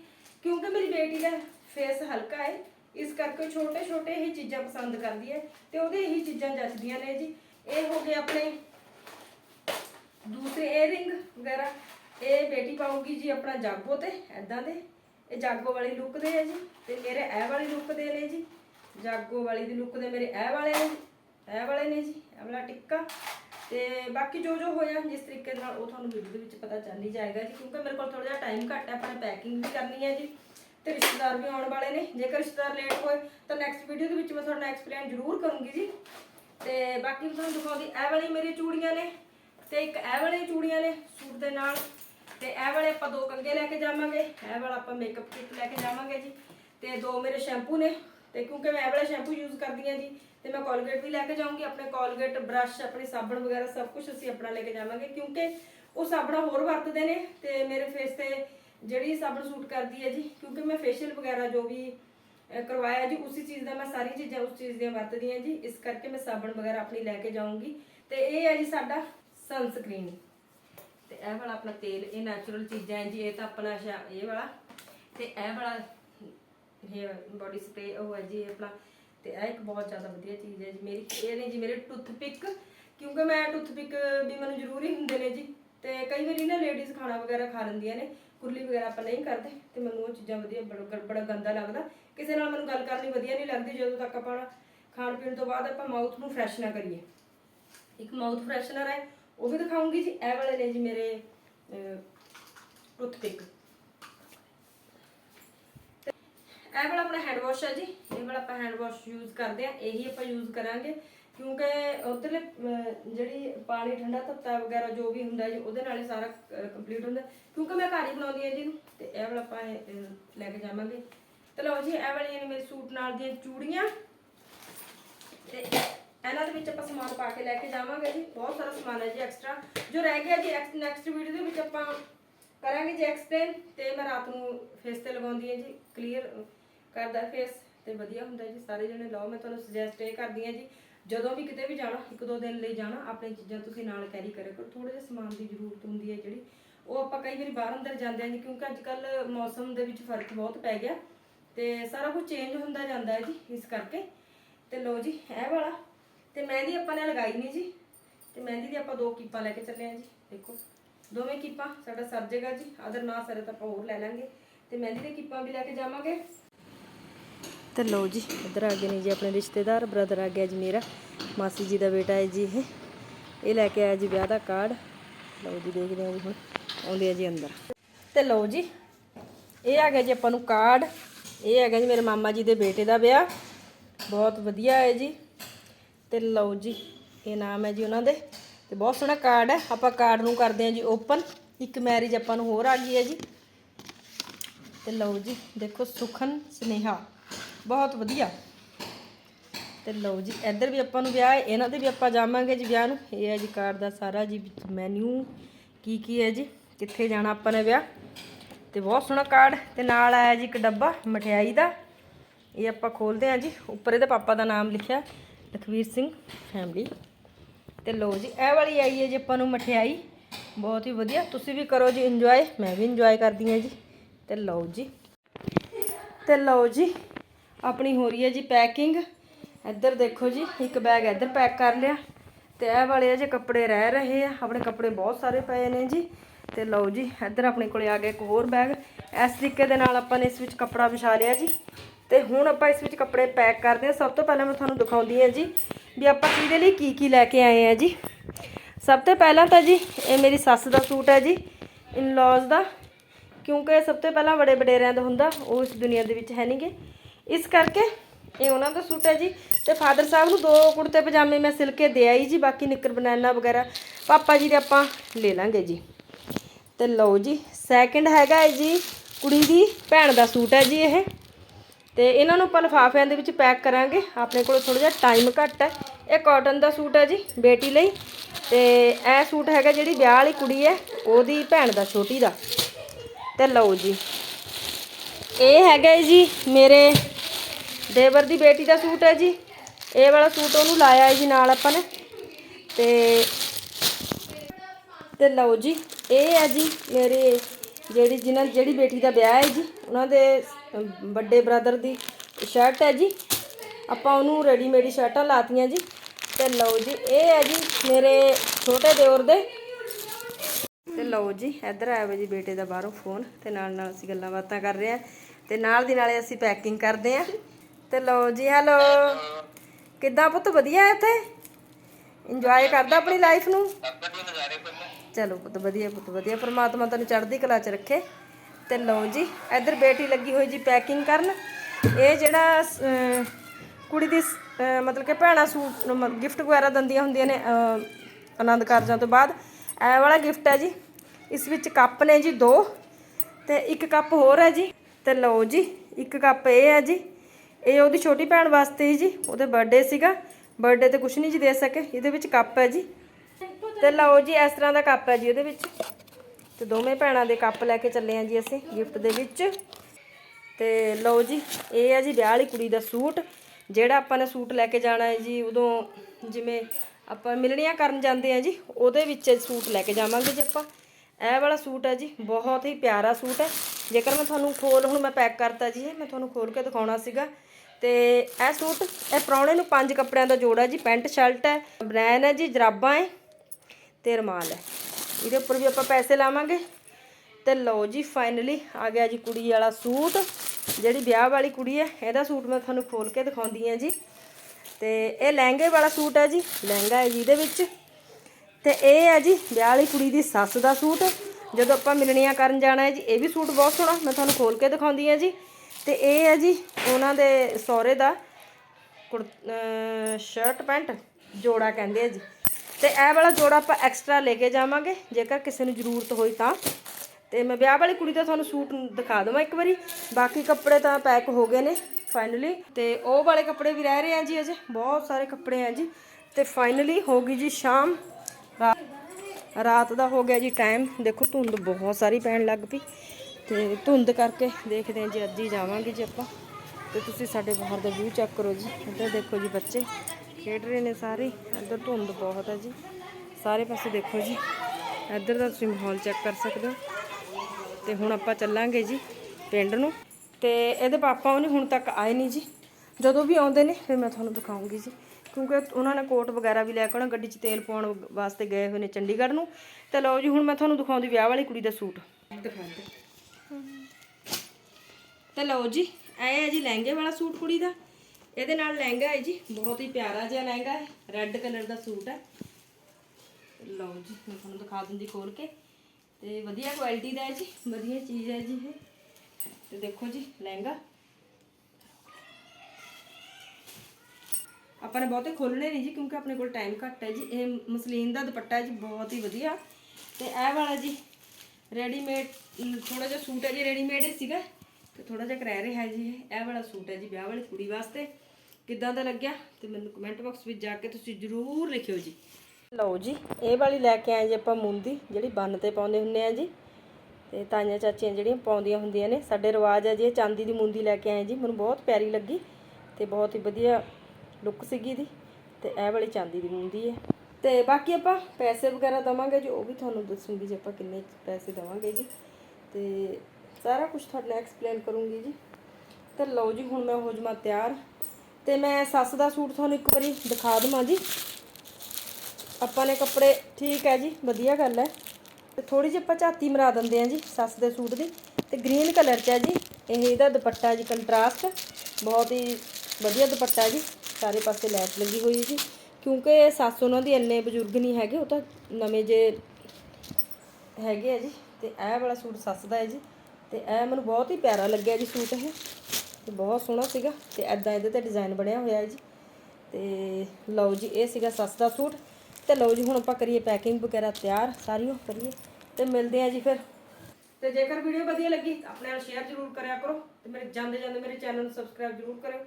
ਕਿਉਂਕਿ ਮੇਰੀ ਬੇਟੀ ਦਾ ਫੇਸ ਹਲਕਾ ਹੈ, ਇਸ ਕਰਕੇ ਛੋਟੇ ਛੋਟੇ ਇਹ ਚੀਜ਼ਾਂ ਪਸੰਦ ਕਰਦੀ ਹੈ ਤੇ ਉਹਦੇ ਇਹੀ ਚੀਜ਼ਾਂ ਜੱਚਦੀਆਂ ਨੇ ਜੀ। ਇਹ ਹੋ ਗਏ ਆਪਣੇ ਦੂਸਰੇ ਏਅਰਿੰਗ ਵਗੈਰਾ। ਇਹ ਬੇਟੀ ਪਾਉਗੀ ਜੀ ਆਪਣਾ ਜਾਗੋ ਤੇ ਐਦਾਂ ਦੇ। ਇਹ ਜਾਗੋ ਵਾਲੀ ਲੁੱਕ ਦੇ ਹੈ ਜੀ, ਤੇ ਮੇਰੇ ਇਹ ਵਾਲੀ ਲੁੱਕ ਦੇ ਨੇ ਜੀ, ਜਾਗੋ ਵਾਲੀ ਦੀ ਲੁੱਕ ਦੇ ਮੇਰੇ ਇਹ ਵਾਲੇ ਨੇ ਇਹ ਵਾਲੇ ਨੇ ਜੀ, ਇਹ ਵਾਲਾ ਟਿੱਕਾ। ਤੇ ਬਾਕੀ ਜੋ ਜੋ ਹੋਇਆ, ਜਿਸ ਤਰੀਕੇ ਦੇ ਨਾਲ ਉਹ ਤੁਹਾਨੂੰ ਵੀਡੀਓ ਦੇ ਵਿੱਚ ਪਤਾ ਚੱਲ ਹੀ ਜਾਏਗਾ ਜੀ, ਕਿਉਂਕਿ ਮੇਰੇ ਕੋਲ ਥੋੜਾ ਜਿਹਾ ਟਾਈਮ ਘੱਟ ਹੈ ਆਪਣੇ ਪੈਕਿੰਗ ਵੀ ਕਰਨੀ ਹੈ ਜੀ। ਤੇ ਰਿਸ਼ਤੇਦਾਰ ਵੀ ਆਉਣ ਵਾਲੇ ਨੇ, ਜੇਕਰ ਰਿਸ਼ਤੇਦਾਰ ਲੇਟ ਹੋਏ, ਤਾਂ ਨੈਕਸਟ ਵੀਡੀਓ ਦੇ ਵਿੱਚ ਮੈਂ ਤੁਹਾਨੂੰ ਐਕਸਪਲੇਨ ਜ਼ਰੂਰ ਕਰੂੰਗੀ ਜੀ। ਤੇ ਬਾਕੀ ਮੈਂ ਤੁਹਾਨੂੰ ਦਿਖਾਉਂਦੀ, ਇਹ ਵਾਲੀ ਮੇਰੀ ਚੂੜੀਆਂ ਨੇ, ਤੇ ਇੱਕ ਇਹ ਵਾਲੇ ਚੂੜੀਆਂ ਨੇ ਸੂਟ ਦੇ ਨਾਲ। ਤੇ ਇਹ ਵਾਲੇ ਆਪਾਂ ਦੋ ਕੰਗੇ ਲੈ ਕੇ ਜਾਵਾਂਗੇ, ਇਹ ਵਾਲਾ ਆਪਾਂ ਮੇਕਅਪ ਕਿੱਟ ਲੈ ਕੇ ਜਾਵਾਂਗੇ ਜੀ। ਤੇ ਦੋ ਮੇਰੇ ਸ਼ੈਂਪੂ ਨੇ, ਤੇ ਕਿਉਂਕਿ ਮੈਂ ਇਹ ਵਾਲਾ ਸ਼ੈਂਪੂ ਯੂਜ਼ ਕਰਦੀ ਹਾਂ ਜੀ, ਤੇ ਮੈਂ ਕੋਲਗੇਟ ਵੀ ਲੈ ਕੇ ਜਾਊਂਗੀ, ਆਪਣੇ ਕੋਲਗੇਟ ਬ੍ਰਸ਼ ਆਪਣੇ ਸਾਬਣ ਵਗੈਰਾ ਸਭ ਕੁਝ ਅਸੀਂ ਆਪਣਾ ਲੈ ਕੇ ਜਾਵਾਂਗੇ, ਕਿਉਂਕਿ ਉਹ ਸਾਬਣਾ ਹੋਰ ਵਰਤਦੇ ਨੇ, ਤੇ ਮੇਰੇ ਫੇਸ ਤੇ ਜਿਹੜੀ ਸਾਬਣ ਸੂਟ ਕਰਦੀ ਹੈ ਜੀ, ਕਿਉਂਕਿ ਮੈਂ ਫੇਸ਼ੀਅਲ ਵਗੈਰਾ ਜੋ ਵੀ ਕਰਵਾਇਆ ਜੀ, ਉਸੇ ਚੀਜ਼ ਦਾ ਮੈਂ ਸਾਰੀ ਚੀਜ਼ਾਂ ਉਸ ਚੀਜ਼ ਦੀਆਂ ਵਰਤਦੀ ਹਾਂ ਜੀ, ਇਸ ਕਰਕੇ ਮੈਂ ਸਾਬਣ ਵਗੈਰਾ ਆਪਣੀ ਲੈ ਕੇ ਜਾਊਂਗੀ। ਤੇ ਇਹ ਹੈ ਜੀ ਸਾਡਾ ਸਨਸਕ੍ਰੀਨ ਤੇ ਇਹ ਵਾਲਾ ਆਪਣਾ ਤੇਲ, ਇਹ ਨੈਚੁਰਲ ਚੀਜ਼ਾਂ ਹੈ ਜੀ, ਇਹ ਤਾਂ ਆਪਣਾ ਸ਼ਾ- ਇਹ ਵਾਲਾ। ਤੇ ਇਹ ਵਾਲਾ ਇਹ ਬੋਡੀ ਸਪਰੇ ਉਹ ਹੈ ਜੀ ਆਪਣਾ। ਤੇ ਇਹ ਇੱਕ ਬਹੁਤ ਜ਼ਿਆਦਾ ਵਧੀਆ ਚੀਜ਼ ਹੈ ਜੀ। ਮੇਰੀ, ਇਹ ਨੇ ਜੀ, ਮੇਰੇ ਟੁੱਥਪਿਕ ਕਿਉਂਕਿ ਮੈਂ ਟੁੱਥਪਿਕ ਵੀ ਮੈਨੂੰ ਜ਼ਰੂਰੀ ਹੁੰਦੇ ਨੇ ਜੀ। ਤੇ ਕਈ ਵਾਰੀ ਨਾ ਲੇਡੀਜ਼ ਖਾਣਾ ਵਗੈਰਾ ਖਾ ਲੈਂਦੀਆਂ ਨੇ, ਕੁਰਲੀ ਵਗੈਰਾ ਆਪਾਂ ਨਹੀਂ ਕਰਦੇ। ਤੇ ਮੈਨੂੰ ਉਹ ਚੀਜ਼ਾਂ ਵਧੀਆ, ਬੜਾ ਬੜਾ ਗੰਦਾ ਲੱਗਦਾ। ਕਿਸੇ ਨਾਲ ਮੈਨੂੰ ਗੱਲ ਕਰਨੀ ਵਧੀਆ ਨਹੀਂ ਲੱਗਦੀ, ਜਦੋਂ ਤੱਕ ਆਪਾਂ ਖਾਣ ਪੀਣ ਤੋਂ ਬਾਅਦ ਆਪਾਂ ਮਾਊਥ ਨੂੰ ਫਰੈਸ਼ ਨਾ ਕਰੀਏ। ਇੱਕ ਮਾਊਥ ਫਰੈਸ਼ਨਰ ਹੈ ਉਹ ਵੀ ਦਿਖਾਉਂਗੀ ਜੀ ਇਹ ਵਾਲੇ ਨੇ ਜੀ ਮੇਰੇ ਟੁੱਥਪਿਕ ਇਹ ਵਾਲਾ ਆਪਣਾ ਹੈਂਡ ਵਾਸ਼ ਹੈ ਜੀ ਇਹ ਵਾਲਾ ਆਪਾਂ ਹੈਂਡ ਵਾਸ਼ ਯੂਜ਼ ਕਰਦੇ ਆ ਇਹੀ ਆਪਾਂ ਯੂਜ਼ ਕਰਾਂਗੇ। ਕਿਉਂਕਿ ਉਧਰਲੇ ਜਿਹੜੀ ਪਾਣੀ ਠੰਡਾ ਤੱਤਾ ਵਗੈਰਾ ਜੋ ਵੀ ਹੁੰਦਾ ਜੀ ਉਹਦੇ ਨਾਲ ਹੀ ਸਾਰਾ ਕੰਪਲੀਟ ਹੁੰਦਾ। ਕਿਉਂਕਿ ਮੈਂ ਘਰ ਹੀ ਬਣਾਉਂਦੀ ਹਾਂ ਜੀ ਨੂੰ ਤੇ ਇਹ ਵਾਲਾ ਆਪਾਂ ਇਹ, ਲੈ ਕੇ ਜਾਵਾਂਗੇ। ਤੇ ਲਓ ਜੀ ਇਹ ਵਾਲੀਆਂ ਨੇ ਮੇਰੇ ਸੂਟ ਨਾਲ ਦੀਆਂ ਚੂੜੀਆਂ। ਤੇ ਇਹਨਾਂ ਦੇ ਵਿੱਚ ਆਪਾਂ ਸਮਾਨ ਪਾ ਕੇ ਲੈ ਕੇ ਜਾਵਾਂਗੇ ਜੀ। ਬਹੁਤ ਸਾਰਾ ਸਮਾਨ ਹੈ ਜੀ ਐਕਸਟਰਾ ਜੋ ਰਹਿ ਗਿਆ ਜੀ ਨੈਕਸਟ ਵੀਡੀਓ ਦੇ ਵਿੱਚ ਆਪਾਂ ਕਰਾਂਗੇ ਜੀ ਐਕਸਪਲੇਨ ਤੇ ਮੈਂ ਰਾਤ ਨੂੰ ਫੇਸ ਤੇ ਲਗਾਉਂਦੀ ਹਾਂ ਜੀ ਕਲੀਅਰ ਕਰਦਾ ਫੇਸ ਤੇ ਵਧੀਆ ਹੁੰਦਾ ਜੀ, ਸਾਰੇ ਜਣੇ ਲਓ। ਮੈਂ ਤੁਹਾਨੂੰ ਸੁਜੈਸਟ ਇਹ ਕਰਦੀ ਹਾਂ ਜੀ, ਜਦੋਂ ਵੀ ਕਿਤੇ ਵੀ ਜਾਣਾ, ਇੱਕ ਦੋ ਦਿਨ ਲਈ ਜਾਣਾ ਆਪਣੀ ਚੀਜ਼ਾਂ ਤੁਸੀਂ ਨਾਲ ਕੈਰੀ ਕਰਿਆ ਕਰੋ। ਥੋੜੇ ਜਿਹਾ ਸਮਾਨ ਦੀ ਜ਼ਰੂਰਤ ਹੁੰਦੀ ਹੈ ਜਿਹੜੀ, ਉਹ ਆਪਾਂ ਕਈ ਵਾਰੀ ਬਾਹਰ ਅੰਦਰ ਜਾਂਦੇ ਹਾਂ ਜੀ, ਕਿਉਂਕਿ ਅੱਜ ਕੱਲ ਮੌਸਮ ਦੇ ਵਿੱਚ ਫ਼ਰਕ ਬਹੁਤ ਪੈ ਗਿਆ। ਤੇ ਸਾਰਾ ਕੁਝ ਚੇਂਜ ਹੁੰਦਾ ਜਾਂਦਾ ਹੈ ਜੀ, ਇਸ ਕਰਕੇ। ਤੇ ਲੋ ਜੀ, ਇਹ ਵਾਲਾ। ਤੇ ਮਹਿੰਦੀ ਆਪਾਂ ਨੇ ਲਗਾਈ ਨਹੀਂ ਜੀ। ਤੇ ਮਹਿੰਦੀ ਦੀ ਆਪਾਂ ਦੋ ਕੀਪਾਂ ਲੈ ਕੇ ਚੱਲੇ ਆ ਜੀ, ਦੇਖੋ। ਦੋਵੇਂ ਕੀਪਾਂ, ਸਾਡਾ ਸਰ ਜਾਏਗਾ ਜੀ ਅਦਰ ਨਾ ਸਰੇ ਤਾਂ ਆਪਾਂ ਹੋਰ ਲੈ ਲਾਂਗੇ। ਤੇ ਮਹਿੰਦੀ ਦੇ ਕੀਪਾਂ ਵੀ ਲੈ ਕੇ ਜਾਵਾਂਗੇ। ਤੇ ਲੋ ਜੀ, ਇੱਧਰ ਆ ਗਏ ਨੇ ਜੀ ਆਪਣੇ ਰਿਸ਼ਤੇਦਾਰ ਬ੍ਰਦਰ ਆ ਗਿਆ ਜੀ ਮੇਰਾ। ਮਾਸੀ ਜੀ ਦਾ ਬੇਟਾ ਹੈ ਜੀ ਇਹ। ਇਹ ਲੈ ਕੇ ਆਇਆ ਜੀ ਵਿਆਹ ਦਾ ਕਾਰਡ। ਲਓ ਜੀ, ਦੇਖਦੇ ਹਾਂ ਜੀ ਹੁਣ, ਆਉਂਦੇ ਆ ਜੀ ਅੰਦਰ। ਤੇ ਲਓ ਜੀ, ਇਹ ਆ ਗਿਆ ਜੀ ਆਪਾਂ ਨੂੰ ਕਾਰਡ। ਇਹ ਹੈਗਾ ਜੀ ਮੇਰੇ ਮਾਮਾ ਜੀ ਦੇ ਬੇਟੇ ਦਾ ਵਿਆਹ। ਬਹੁਤ ਵਧੀਆ ਹੈ ਜੀ। ਤੇ ਲਓ ਜੀ, ਇਹ ਨਾਮ ਹੈ ਜੀ ਉਹਨਾਂ ਦੇ। ਤੇ ਬਹੁਤ ਸੋਹਣਾ ਕਾਰਡ ਹੈ। ਆਪਾਂ ਕਾਰਡ ਨੂੰ ਕਰਦੇ ਹਾਂ ਜੀ ਓਪਨ ਇੱਕ ਮੈਰਿਜ ਆਪਾਂ ਨੂੰ ਹੋਰ ਆ ਗਈ ਹੈ ਜੀ। ਤੇ ਲਓ ਜੀ, ਦੇਖੋ ਸੁਖਨ ਸਨੇਹਾ। ਬਹੁਤ ਵਧੀਆ। ਤੇ ਲਓ ਜੀ, ਇੱਧਰ ਵੀ ਆਪਾਂ ਨੂੰ ਵਿਆਹ ਹੈ। ਇਹਨਾਂ ਦੇ ਵੀ ਆਪਾਂ ਜਾਵਾਂਗੇ ਜੀ ਵਿਆਹ ਨੂੰ। ਇਹ ਹੈ ਜੀ ਕਾਰਡ ਦਾ ਸਾਰਾ ਜੀ, ਵਿੱਚ ਮੈਨੂ ਕੀ ਕੀ ਹੈ ਜੀ, ਕਿੱਥੇ ਜਾਣਾ ਆਪਾਂ ਨੇ ਵਿਆਹ। ਤੇ ਬਹੁਤ ਸੋਹਣਾ ਕਾਰਡ ਤੇ ਨਾਲ ਆਇਆ ਜੀ ਇੱਕ ਡੱਬਾ, ਮਠਿਆਈ ਦਾ। ਇਹ ਆਪਾਂ ਖੋਲਦੇ ਹਾਂ ਜੀ। ਉੱਪਰ ਇਹਦੇ ਪਾਪਾ ਦਾ ਨਾਮ ਲਿਖਿਆ। ਲਖਵੀਰ ਸਿੰਘ ਫੈਮਿਲੀ ਤੇ ਲਓ ਜੀ, ਇਹ ਵਾਲੀ ਆਈ ਹੈ ਜੀ ਆਪਾਂ ਨੂੰ ਮਠਿਆਈ। ਬਹੁਤ ਹੀ ਵਧੀਆ। ਤੁਸੀਂ ਵੀ ਕਰੋ ਜੀ ਇੰਜੋਏ ਮੈਂ ਵੀ ਇੰਜੋਏ ਕਰਦੀ ਹਾਂ ਜੀ। ਤੇ ਲਓ ਜੀ। ਤੇ ਲਓ ਜੀ, ਆਪਣੀ ਹੋ ਰਹੀ ਹੈ ਜੀ ਪੈਕਿੰਗ ਇੱਧਰ ਦੇਖੋ ਜੀ, ਇੱਕ ਬੈਗ ਇੱਧਰ ਪੈਕ ਕਰ ਲਿਆ। ਤੇ ਇਹ ਵਾਲੇ ਜੇ ਕੱਪੜੇ ਰਹਿ ਰਹੇ ਆ। ਆਪਣੇ ਕੱਪੜੇ ਬਹੁਤ ਸਾਰੇ ਪਏ ਨੇ ਜੀ। ਤੇ ਲਓ ਜੀ, ਇੱਧਰ ਆਪਣੇ ਕੋਲੇ ਆ ਗਿਆ ਇੱਕ ਹੋਰ ਬੈਗ ਇਸ ਤਰੀਕੇ ਦੇ ਨਾਲ ਆਪਾਂ ਨੇ ਇਸ ਵਿੱਚ ਕੱਪੜਾ ਵਿਛਾ ਲਿਆ ਜੀ। ਤੇ ਹੁਣ ਆਪਾਂ ਇਸ ਵਿੱਚ ਕੱਪੜੇ ਪੈਕ ਕਰਦੇ ਹਾਂ। ਸਭ ਤੋਂ ਪਹਿਲਾਂ ਮੈਂ ਤੁਹਾਨੂੰ ਦਿਖਾਉਂਦੀ ਹਾਂ ਜੀ ਵੀ ਆਪਾਂ ਕਿਹਦੇ ਲਈ ਕੀ ਕੀ ਲੈ ਕੇ ਆਏ ਆ ਜੀ। ਸਭ ਤੋਂ ਪਹਿਲਾਂ ਤਾਂ ਜੀ, ਇਹ ਮੇਰੀ ਸੱਸ ਦਾ ਸੂਟ ਹੈ ਜੀ ਇਨ-ਲॉज ਦਾ। ਕਿਉਂਕਿ ਸਭ ਤੋਂ ਪਹਿਲਾਂ ਬੜੇ ਵਡੇਰਿਆਂ ਦਾ ਹੁੰਦਾ, ਉਹ ਇਸ ਦੁਨੀਆ ਦੇ ਵਿੱਚ ਹੈ ਨਹੀਂਗੇ ਇਸ ਕਰਕੇ ਇਹ ਉਹਨਾਂ ਦਾ ਸੂਟ ਹੈ ਜੀ। ਤੇ ਫਾਦਰ ਸਾਹਿਬ ਨੂੰ ਦੋ ਕੁੜਤੇ ਪਜਾਮੇ ਮੈਂ ਸਿਲ ਕੇ ਦੇ ਆਈ ਜੀ, ਬਾਕੀ ਨਿੱਕਰ ਬਨਾਨਾ ਵਗੈਰਾ ਪਾਪਾ ਜੀ ਦੇ ਆਪਾਂ ਲੈ ਲਾਂਗੇ ਜੀ। ਤੇ ਲਓ ਜੀ ਸੈਕਿੰਡ ਹੈਗਾ ਹੈ ਜੀ ਕੁੜੀ ਦੀ ਭੈਣ ਦਾ ਸੂਟ ਹੈ ਜੀ ਇਹ। ਤੇ ਇਹਨਾਂ ਨੂੰ ਆਪਾਂ ਲਿਫਾਫਿਆਂ ਦੇ ਵਿੱਚ ਪੈਕ ਕਰਾਂਗੇ। ਆਪਣੇ ਕੋਲ ਥੋੜਾ ਜਿਹਾ ਟਾਈਮ ਘੱਟ ਹੈ। ਇਹ ਕਾਟਨ ਦਾ ਸੂਟ ਹੈ ਜੀ, ਬੇਟੀ ਲਈ। ਤੇ ਇਹ ਸੂਟ ਹੈਗਾ ਜਿਹੜੀ ਵਿਆਹ ਵਾਲੀ ਕੁੜੀ ਹੈ, ਉਹਦੀ ਭੈਣ ਦਾ, ਛੋਟੀ ਦਾ। ਤੇ ਲਓ ਜੀ। ਇਹ ਹੈਗਾ ਜੀ ਮੇਰੇ ਦੇਵਰ ਦੀ ਬੇਟੀ ਦਾ ਸੂਟ ਹੈ ਜੀ। ਇਹ ਵਾਲਾ ਸੂਟ ਉਹਨੂੰ ਲਾਇਆ ਹੈ ਜੀ ਨਾਲ ਆਪਾਂ ਨੇ। ਤੇ ਤੇ ਲਓ ਜੀ, ਇਹ ਹੈ ਜੀ ਮੇਰੇ ਜਿਹੜੀ ਜਿਨ੍ਹਾਂ ਜਿਹੜੀ ਬੇਟੀ ਦਾ ਵਿਆਹ ਹੈ ਜੀ, ਉਹਨਾਂ ਦੇ ਵੱਡੇ ਬ੍ਰਦਰ ਦੀ ਸ਼ਰਟ ਹੈ ਜੀ। ਆਪਾਂ ਉਹਨੂੰ ਰੈਡੀਮੇਡ ਸ਼ਰਟਾਂ ਲਾਤੀਆਂ ਜੀ। ਤੇ ਲਓ ਜੀ, ਇਹ ਹੈ ਜੀ ਮੇਰੇ ਛੋਟੇ ਦਿਓਰ ਦੇ। ਤੇ ਲਓ ਜੀ, ਇੱਧਰ ਆਇਆ ਵਾ ਜੀ ਬੇਟੇ ਦਾ ਬਾਹਰੋਂ ਫੋਨ ਤੇ ਨਾਲ ਨਾਲ ਅਸੀਂ ਗੱਲਾਂ ਬਾਤਾਂ ਕਰ ਰਹੇ ਆ ਤੇ ਨਾਲ ਦੀ ਨਾਲੇ ਅਸੀਂ ਪੈਕਿੰਗ ਕਰਦੇ ਆ ਤੇ ਲਓ ਜੀ ਹੈਲੋ ਕਿੱਦਾਂ ਪੁੱਤ, ਵਧੀਆ ਹੈ ਇੱਥੇ? ਇੰਜੋਏ ਕਰਦਾ ਆਪਣੀ ਲਾਈਫ ਨੂੰ? ਚਲੋ ਪੁੱਤ, ਵਧੀਆ ਪੁੱਤ, ਵਧੀਆ। ਪਰਮਾਤਮਾ ਤੈਨੂੰ ਚੜ੍ਹਦੀ ਕਲਾ 'ਚ ਰੱਖੇ। ਤੇ ਲਓ ਜੀ, ਇੱਧਰ ਬੇਟੀ ਲੱਗੀ ਹੋਈ ਜੀ ਪੈਕਿੰਗ ਕਰਨ। ਇਹ ਜਿਹੜਾ ਕੁੜੀ ਦੀ ਮਤਲਬ ਕਿ ਭੈਣਾਂ ਸੂਟ ਗਿਫਟ ਵਗੈਰਾ ਦਿੰਦੀਆਂ ਹੁੰਦੀਆਂ ਨੇ ਆਨੰਦ ਕਾਰਜਾਂ ਤੋਂ ਬਾਅਦ। ਇਹ ਵਾਲਾ ਗਿਫਟ ਹੈ ਜੀ, ਇਸ ਵਿੱਚ ਕੱਪ ਨੇ ਜੀ ਦੋ, ਤੇ ਇੱਕ ਕੱਪ ਹੋਰ ਹੈ ਜੀ। ਤੇ ਲਓ ਜੀ, ਇੱਕ ਕੱਪ ਇਹ ਹੈ ਜੀ। ਇਹ ਉਹਦੀ ਛੋਟੀ ਭੈਣ ਵਾਸਤੇ ਜੀ, ਉਹਦੇ ਬਰਥਡੇ ਸੀਗਾ। ਬਰਥਡੇ ਤੇ ਕੁਝ ਨਹੀਂ ਜੀ ਦੇ ਸਕੇ, ਇਹਦੇ ਵਿੱਚ ਕੱਪ ਹੈ ਜੀ। ਤੇ ਲਓ ਜੀ, ਇਸ ਤਰ੍ਹਾਂ ਦਾ ਕੱਪ ਹੈ ਜੀ ਉਹਦੇ ਵਿੱਚ। ਤੇ ਦੋਵੇਂ ਭੈਣਾਂ ਦੇ ਕੱਪ ਲੈ ਕੇ ਚੱਲੇ ਆਂ ਜੀ ਅਸੀਂ, ਗਿਫਟ ਦੇ ਵਿੱਚ। ਤੇ ਲਓ ਜੀ, ਇਹ ਹੈ ਜੀ ਵਿਆਹ ਵਾਲੀ ਕੁੜੀ ਦਾ ਸੂਟ, ਜਿਹੜਾ ਆਪਾਂ ਨੇ ਸੂਟ ਲੈ ਕੇ ਜਾਣਾ ਹੈ ਜੀ ਉਦੋਂ ਜਿਵੇਂ ਆਪਾਂ ਮਿਲਣੀਆਂ ਕਰਨ ਜਾਂਦੇ ਆ ਜੀ, ਉਹਦੇ ਵਿੱਚ ਸੂਟ ਲੈ ਕੇ ਜਾਵਾਂਗੇ ਜੀ ਆਪਾਂ। ਇਹ ਵਾਲਾ ਸੂਟ ਹੈ ਜੀ, ਬਹੁਤ ਹੀ ਪਿਆਰਾ ਸੂਟ ਹੈ। ਜੇਕਰ ਮੈਂ ਤੁਹਾਨੂੰ ਖੋਲ, ਹੁਣ ਮੈਂ ਪੈਕ ਕਰਤਾ ਜੀ ਇਹ, ਮੈਂ ਤੁਹਾਨੂੰ ਖੋਲ ਕੇ ਦਿਖਾਉਣਾ ਸੀਗਾ। ਤੇ ਇਹ ਸੂਟ, ਇਹ ਪ੍ਰਾਹੁਣੇ ਨੂੰ ਪੰਜ ਕੱਪੜਿਆਂ ਦਾ ਜੋੜਾ ਜੀ, ਪੈਂਟ ਸ਼ਰਟ ਹੈ, ਬਨੈਨ ਹੈ ਜੀ, ਜਰਾਬਾਂ ਹੈ। ਤੇ ਰਮਾਲ ਹੈ। ਇਹਦੇ ਉੱਪਰ ਵੀ ਆਪਾਂ ਪੈਸੇ ਲਾਵਾਂਗੇ। ਤੇ ਲਓ ਜੀ ਫਾਈਨਲੀ ਆ ਗਿਆ ਜੀ ਕੁੜੀ ਵਾਲਾ ਸੂਟ। ਜਿਹੜੀ ਵਿਆਹ ਵਾਲੀ ਕੁੜੀ ਹੈ, ਇਹਦਾ ਸੂਟ ਮੈਂ ਤੁਹਾਨੂੰ ਖੋਲ ਕੇ ਦਿਖਾਉਂਦੀ ਹਾਂ ਜੀ। ਤੇ ਇਹ ਲਹਿੰਗੇ ਵਾਲਾ ਸੂਟ ਹੈ ਜੀ, ਲਹਿੰਗਾ ਹੈ ਜੀ ਇਹਦੇ ਵਿੱਚ। ਤੇ ਇਹ ਹੈ ਜੀ ਵਿਆਹ ਵਾਲੀ ਕੁੜੀ ਦੀ ਸੱਸ ਦਾ ਸੂਟ। ਜਦੋਂ ਆਪਾਂ ਮਿਲਣੀਆਂ ਕਰਨ ਜਾਣਾ ਹੈ ਜੀ, ਇਹ ਵੀ ਸੂਟ ਬਹੁਤ ਸੋਹਣਾ, ਮੈਂ ਤੁਹਾਨੂੰ ਖੋਲ ਕੇ ਦਿਖਾਉਂਦੀ ਹਾਂ ਜੀ। ਤੇ ਇਹ ਹੈ ਜੀ ਉਹਨਾਂ ਦੇ ਸਹੁਰੇ ਦਾ ਕੁੜ- ਸ਼ਰਟ ਪੈਂਟ ਜੋੜਾ ਕਹਿੰਦੇ ਆ ਜੀ। ਤੇ ਇਹ ਵਾਲਾ ਜੋੜਾ ਆਪਾਂ ਐਕਸਟਰਾ ਲੈ ਕੇ ਜਾਵਾਂਗੇ, ਜੇਕਰ ਕਿਸੇ ਨੂੰ ਜ਼ਰੂਰਤ ਹੋਈ ਤਾਂ। ਤੇ ਮੈਂ ਵਿਆਹ ਵਾਲੀ ਕੁੜੀ ਦਾ ਤੁਹਾਨੂੰ ਸੂਟ ਦਿਖਾ ਦਵਾਂ ਇੱਕ ਵਾਰੀ। ਬਾਕੀ ਕੱਪੜੇ ਤਾਂ ਪੈਕ ਹੋ ਗਏ ਨੇ ਫਾਈਨਲੀ ਤੇ ਉਹ ਵਾਲੇ ਕੱਪੜੇ ਵੀ ਰਹਿ ਰਹੇ ਆ ਜੀ ਅਜੇ, ਬਹੁਤ ਸਾਰੇ ਕੱਪੜੇ ਆ ਜੀ। ਤੇ ਫਾਈਨਲੀ ਹੋ ਗਈ ਜੀ ਸ਼ਾਮ। ਰਾਤ ਦਾ ਹੋ ਗਿਆ ਜੀ ਟਾਈਮ ਦੇਖੋ ਧੁੰਦ ਬਹੁਤ ਸਾਰੀ ਪੈਣ ਲੱਗ ਪਈ। ਤੇ ਧੁੰਦ ਕਰਕੇ ਦੇਖਦੇ ਹਾਂ ਜੀ ਅੱਜ ਹੀ ਜਾਵਾਂਗੇ ਜੀ ਆਪਾਂ। ਤੇ ਤੁਸੀਂ ਸਾਡੇ ਬਾਹਰ ਦਾ ਵਿਊ ਚੈੱਕ ਕਰੋ ਜੀ। ਇੱਧਰ ਦੇਖੋ ਜੀ ਬੱਚੇ। ਖੇਡ ਰਹੇ ਨੇ ਸਾਰੇ। ਇੱਧਰ ਧੁੰਦ ਬਹੁਤ ਹੈ ਜੀ। ਸਾਰੇ ਪਾਸੇ ਦੇਖੋ ਜੀ। ਇੱਧਰ ਦਾ ਤੁਸੀਂ ਮਾਹੌਲ ਚੈੱਕ ਕਰ ਸਕਦੇ ਹੋ। ਤੇ ਹੁਣ ਆਪਾਂ ਚੱਲਾਂਗੇ ਜੀ ਪਿੰਡ ਨੂੰ। ਤੇ ਇਹਦੇ ਪਾਪਾ ਉਹਨੇ ਹੁਣ ਤੱਕ ਆਏ ਨਹੀਂ ਜੀ। ਜਦੋਂ ਵੀ ਆਉਂਦੇ ਨੇ, ਫਿਰ ਮੈਂ ਤੁਹਾਨੂੰ ਦਿਖਾਉਂਗੀ ਜੀ। ਕਿਉਂਕਿ ਉਹਨਾਂ ਨੇ ਕੋਟ ਵਗੈਰਾ ਵੀ ਲੈ ਕੇ ਆਉਣਾ, ਗੱਡੀ 'ਚ ਤੇਲ ਪਾਉਣ ਵਾਸਤੇ ਗਏ ਹੋਏ ਨੇ ਚੰਡੀਗੜ੍ਹ ਨੂੰ। ਤੇ ਲਓ ਜੀ, ਹੁਣ ਮੈਂ ਤੁਹਾਨੂੰ ਦਿਖਾਉਂਦੀ ਵਿਆਹ ਵਾਲੀ ਕੁੜੀ ਦਾ ਸੂਟ। ਦਿਖਾਉਂਦੇ ਤੇ ਲਓ ਜੀ, ਇਹ ਹੈ ਜੀ ਲਹਿੰਗੇ ਵਾਲਾ ਸੂਟ ਕੁੜੀ ਦਾ। ਇਹਦੇ ਨਾਲ ਲਹਿੰਗਾ ਹੈ ਜੀ, ਬਹੁਤ ਹੀ ਪਿਆਰਾ ਜਿਹਾ ਲਹਿੰਗਾ ਹੈ ਰੈੱਡ ਕਲਰ ਦਾ ਸੂਟ ਹੈ। ਲਓ ਜੀ, ਮੈਂ ਤੁਹਾਨੂੰ ਦਿਖਾ ਦਿੰਦੀ ਖੋਲ ਕੇ। ਤੇ ਵਧੀਆ ਕੁਆਲਿਟੀ ਦਾ ਹੈ ਜੀ, ਵਧੀਆ ਚੀਜ਼ ਹੈ ਜੀ ਇਹ। ਤੇ ਦੇਖੋ ਜੀ, ਲਹਿੰਗਾ। ਆਪਾਂ ਨੇ ਬਹੁਤੇ ਖੋਲਣੇ ਨਹੀਂ ਜੀ, ਕਿਉਂਕਿ ਆਪਣੇ ਕੋਲ ਟਾਈਮ ਘੱਟ ਹੈ ਜੀ। ਇਹ ਮਸਲੀਨ ਦਾ ਦੁਪੱਟਾ ਹੈ ਜੀ, ਬਹੁਤ ਹੀ ਵਧੀਆ। ਤੇ ਇਹ ਵਾਲਾ ਜੀ ਰੈਡੀਮੇਡ ਥੋੜਾ ਜਿਹਾ ਸੂਟ ਹੈ ਜੀ ਰੈਡੀਮੇਡ ਸੀਗਾ। ਤੇ ਥੋੜਾ ਜਿਹਾ ਕਰਾਇਆ ਰਿਹਾ ਜੀ ਇਹ। ਵਾਲਾ ਸੂਟ ਹੈ ਜੀ ਵਿਆਹ ਵਾਲੀ ਕੁੜੀ ਵਾਸਤੇ। ਕਿੱਦਾਂ ਦਾ ਲੱਗਿਆ? ਤੇ ਮੈਨੂੰ ਕਮੈਂਟ ਬਾਕਸ ਵਿੱਚ ਜਾ ਕੇ ਤੁਸੀਂ ਜਰੂਰ ਲਿਖਿਓ ਜੀ। ਲਓ ਜੀ, ਇਹ ਵਾਲੀ ਲੈ ਕੇ ਆਏ ਜੀ ਆਪਾਂ ਮੁੰਦੀ, ਜਿਹੜੀ ਬੰਨ ਤੇ ਪਾਉਂਦੇ ਹੁੰਦੇ ਆ ਜੀ। ਤੇ ਤਾਈਆਂ ਚਾਚੀਆਂ ਜਿਹੜੀਆਂ ਪਾਉਂਦੀਆਂ ਹੁੰਦੀਆਂ ਨੇ, ਸਾਡੇ ਰਿਵਾਜ ਹੈ ਜੀ, ਇਹ ਚਾਂਦੀ ਦੀ ਮੁੰਦੀ ਲੈ ਕੇ ਆਏ ਜੀ। ਮੈਨੂੰ ਬਹੁਤ ਪਿਆਰੀ ਲੱਗੀ ਤੇ ਬਹੁਤ ਹੀ ਵਧੀਆ ਲੁੱਕ ਸੀਗੀ ਦੀ ਤੇ ਇਹ ਵਾਲੀ ਚਾਂਦੀ ਦੀ ਮੁੰਦੀ ਹੈ। ਤੇ ਬਾਕੀ ਆਪਾਂ ਪੈਸੇ ਵਗੈਰਾ ਦਵਾਂਗੇ ਜੀ, ਉਹ ਵੀ ਤੁਹਾਨੂੰ ਦੱਸੂਗੀ ਜੀ ਆਪਾਂ ਕਿੰਨੇ ਪੈਸੇ ਦਵਾਂਗੇ ਜੀ। ਤੇ ਸਾਰਾ ਕੁਝ ਤੁਹਾਡੇ ਨਾਲ ਐਕਸਪਲੇਨ ਕਰੂੰਗੀ ਜੀ। ਤੇ ਲਓ ਜੀ, ਹੁਣ ਮੈਂ ਹੋ ਜਾਵਾਂ ਤਿਆਰ। ਤੇ ਮੈਂ ਸੱਸ ਦਾ ਸੂਟ ਤੁਹਾਨੂੰ ਇੱਕ ਵਾਰੀ ਦਿਖਾ ਦਵਾਂ ਜੀ। ਆਪਾਂ ਨੇ ਕੱਪੜੇ, ਠੀਕ ਹੈ ਜੀ, ਵਧੀਆ ਗੱਲ ਹੈ। ਤੇ ਥੋੜੀ ਜਿਹੀ ਆਪਾਂ ਝਾਤੀ ਮਰਾ ਦਿੰਦੇ ਆ ਜੀ, ਸੱਸ ਦੇ ਸੂਟ ਦੀ। ਤੇ ਗ੍ਰੀਨ ਕਲਰ 'ਚ ਹੈ ਜੀ, ਇਹ ਇਹਦਾ ਦੁਪੱਟਾ ਜੀ ਕੰਟਰਾਸਟ ਬਹੁਤ ਹੀ ਵਧੀਆ ਦੁਪੱਟਾ ਜੀ, ਸਾਰੇ ਪਾਸੇ ਲੈਸ ਲੱਗੀ ਹੋਈ ਜੀ। ਕਿਉਂਕਿ ਸੱਸ ਉਹਨਾਂ ਦੀ ਇੰਨੇ ਬਜ਼ੁਰਗ ਨਹੀਂ ਹੈਗੇ, ਉਹ ਤਾਂ ਨਵੇਂ ਜੇ ਹੈਗੇ ਆ ਜੀ। ਤੇ ਇਹ ਵਾਲਾ ਸੂਟ ਸੱਸ ਦਾ ਹੈ ਜੀ। ਤੇ ਇਹ ਮੈਨੂੰ ਬਹੁਤ ਹੀ ਪਿਆਰਾ ਲੱਗਿਆ ਜੀ ਸੂਟ ਇਹ। ਤੇ ਬਹੁਤ ਸੋਹਣਾ ਸੀਗਾ ਤੇ ਐਦਾਂ ਇਹਦੇ ਤੇ ਡਿਜ਼ਾਈਨ ਬਣਿਆ ਹੋਇਆ ਜੀ। ਤੇ ਲਓ ਜੀ, ਇਹ ਸੀਗਾ ਸੱਸ ਦਾ ਸੂਟ। ਤੇ ਲਓ ਜੀ, ਹੁਣ ਆਪਾਂ ਕਰੀਏ ਪੈਕਿੰਗ ਵਗੈਰਾ ਤਿਆਰ, ਸਾਰੀਓ ਕਰੀਏ। ਤੇ ਮਿਲਦੇ ਆ ਜੀ ਫਿਰ। ਤੇ ਜੇਕਰ ਵੀਡੀਓ ਵਧੀਆ ਲੱਗੀ ਤਾਂ ਆਪਣੇ ਨਾਲ ਸ਼ੇਅਰ ਜ਼ਰੂਰ ਕਰਿਆ ਕਰੋ। ਤੇ ਮੇਰੇ ਜਾਂਦੇ ਜਾਂਦੇ ਮੇਰੇ ਚੈਨਲ ਨੂੰ ਸਬਸਕ੍ਰਾਈਬ ਜ਼ਰੂਰ ਕਰਿਓ।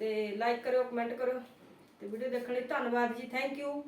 ਤੇ ਲਾਈਕ ਕਰਿਓ ਕਮੈਂਟ ਕਰਿਓ। ਤੇ ਵੀਡੀਓ ਦੇਖਣ ਲਈ ਧੰਨਵਾਦ ਜੀ ਥੈਂਕ ਯੂ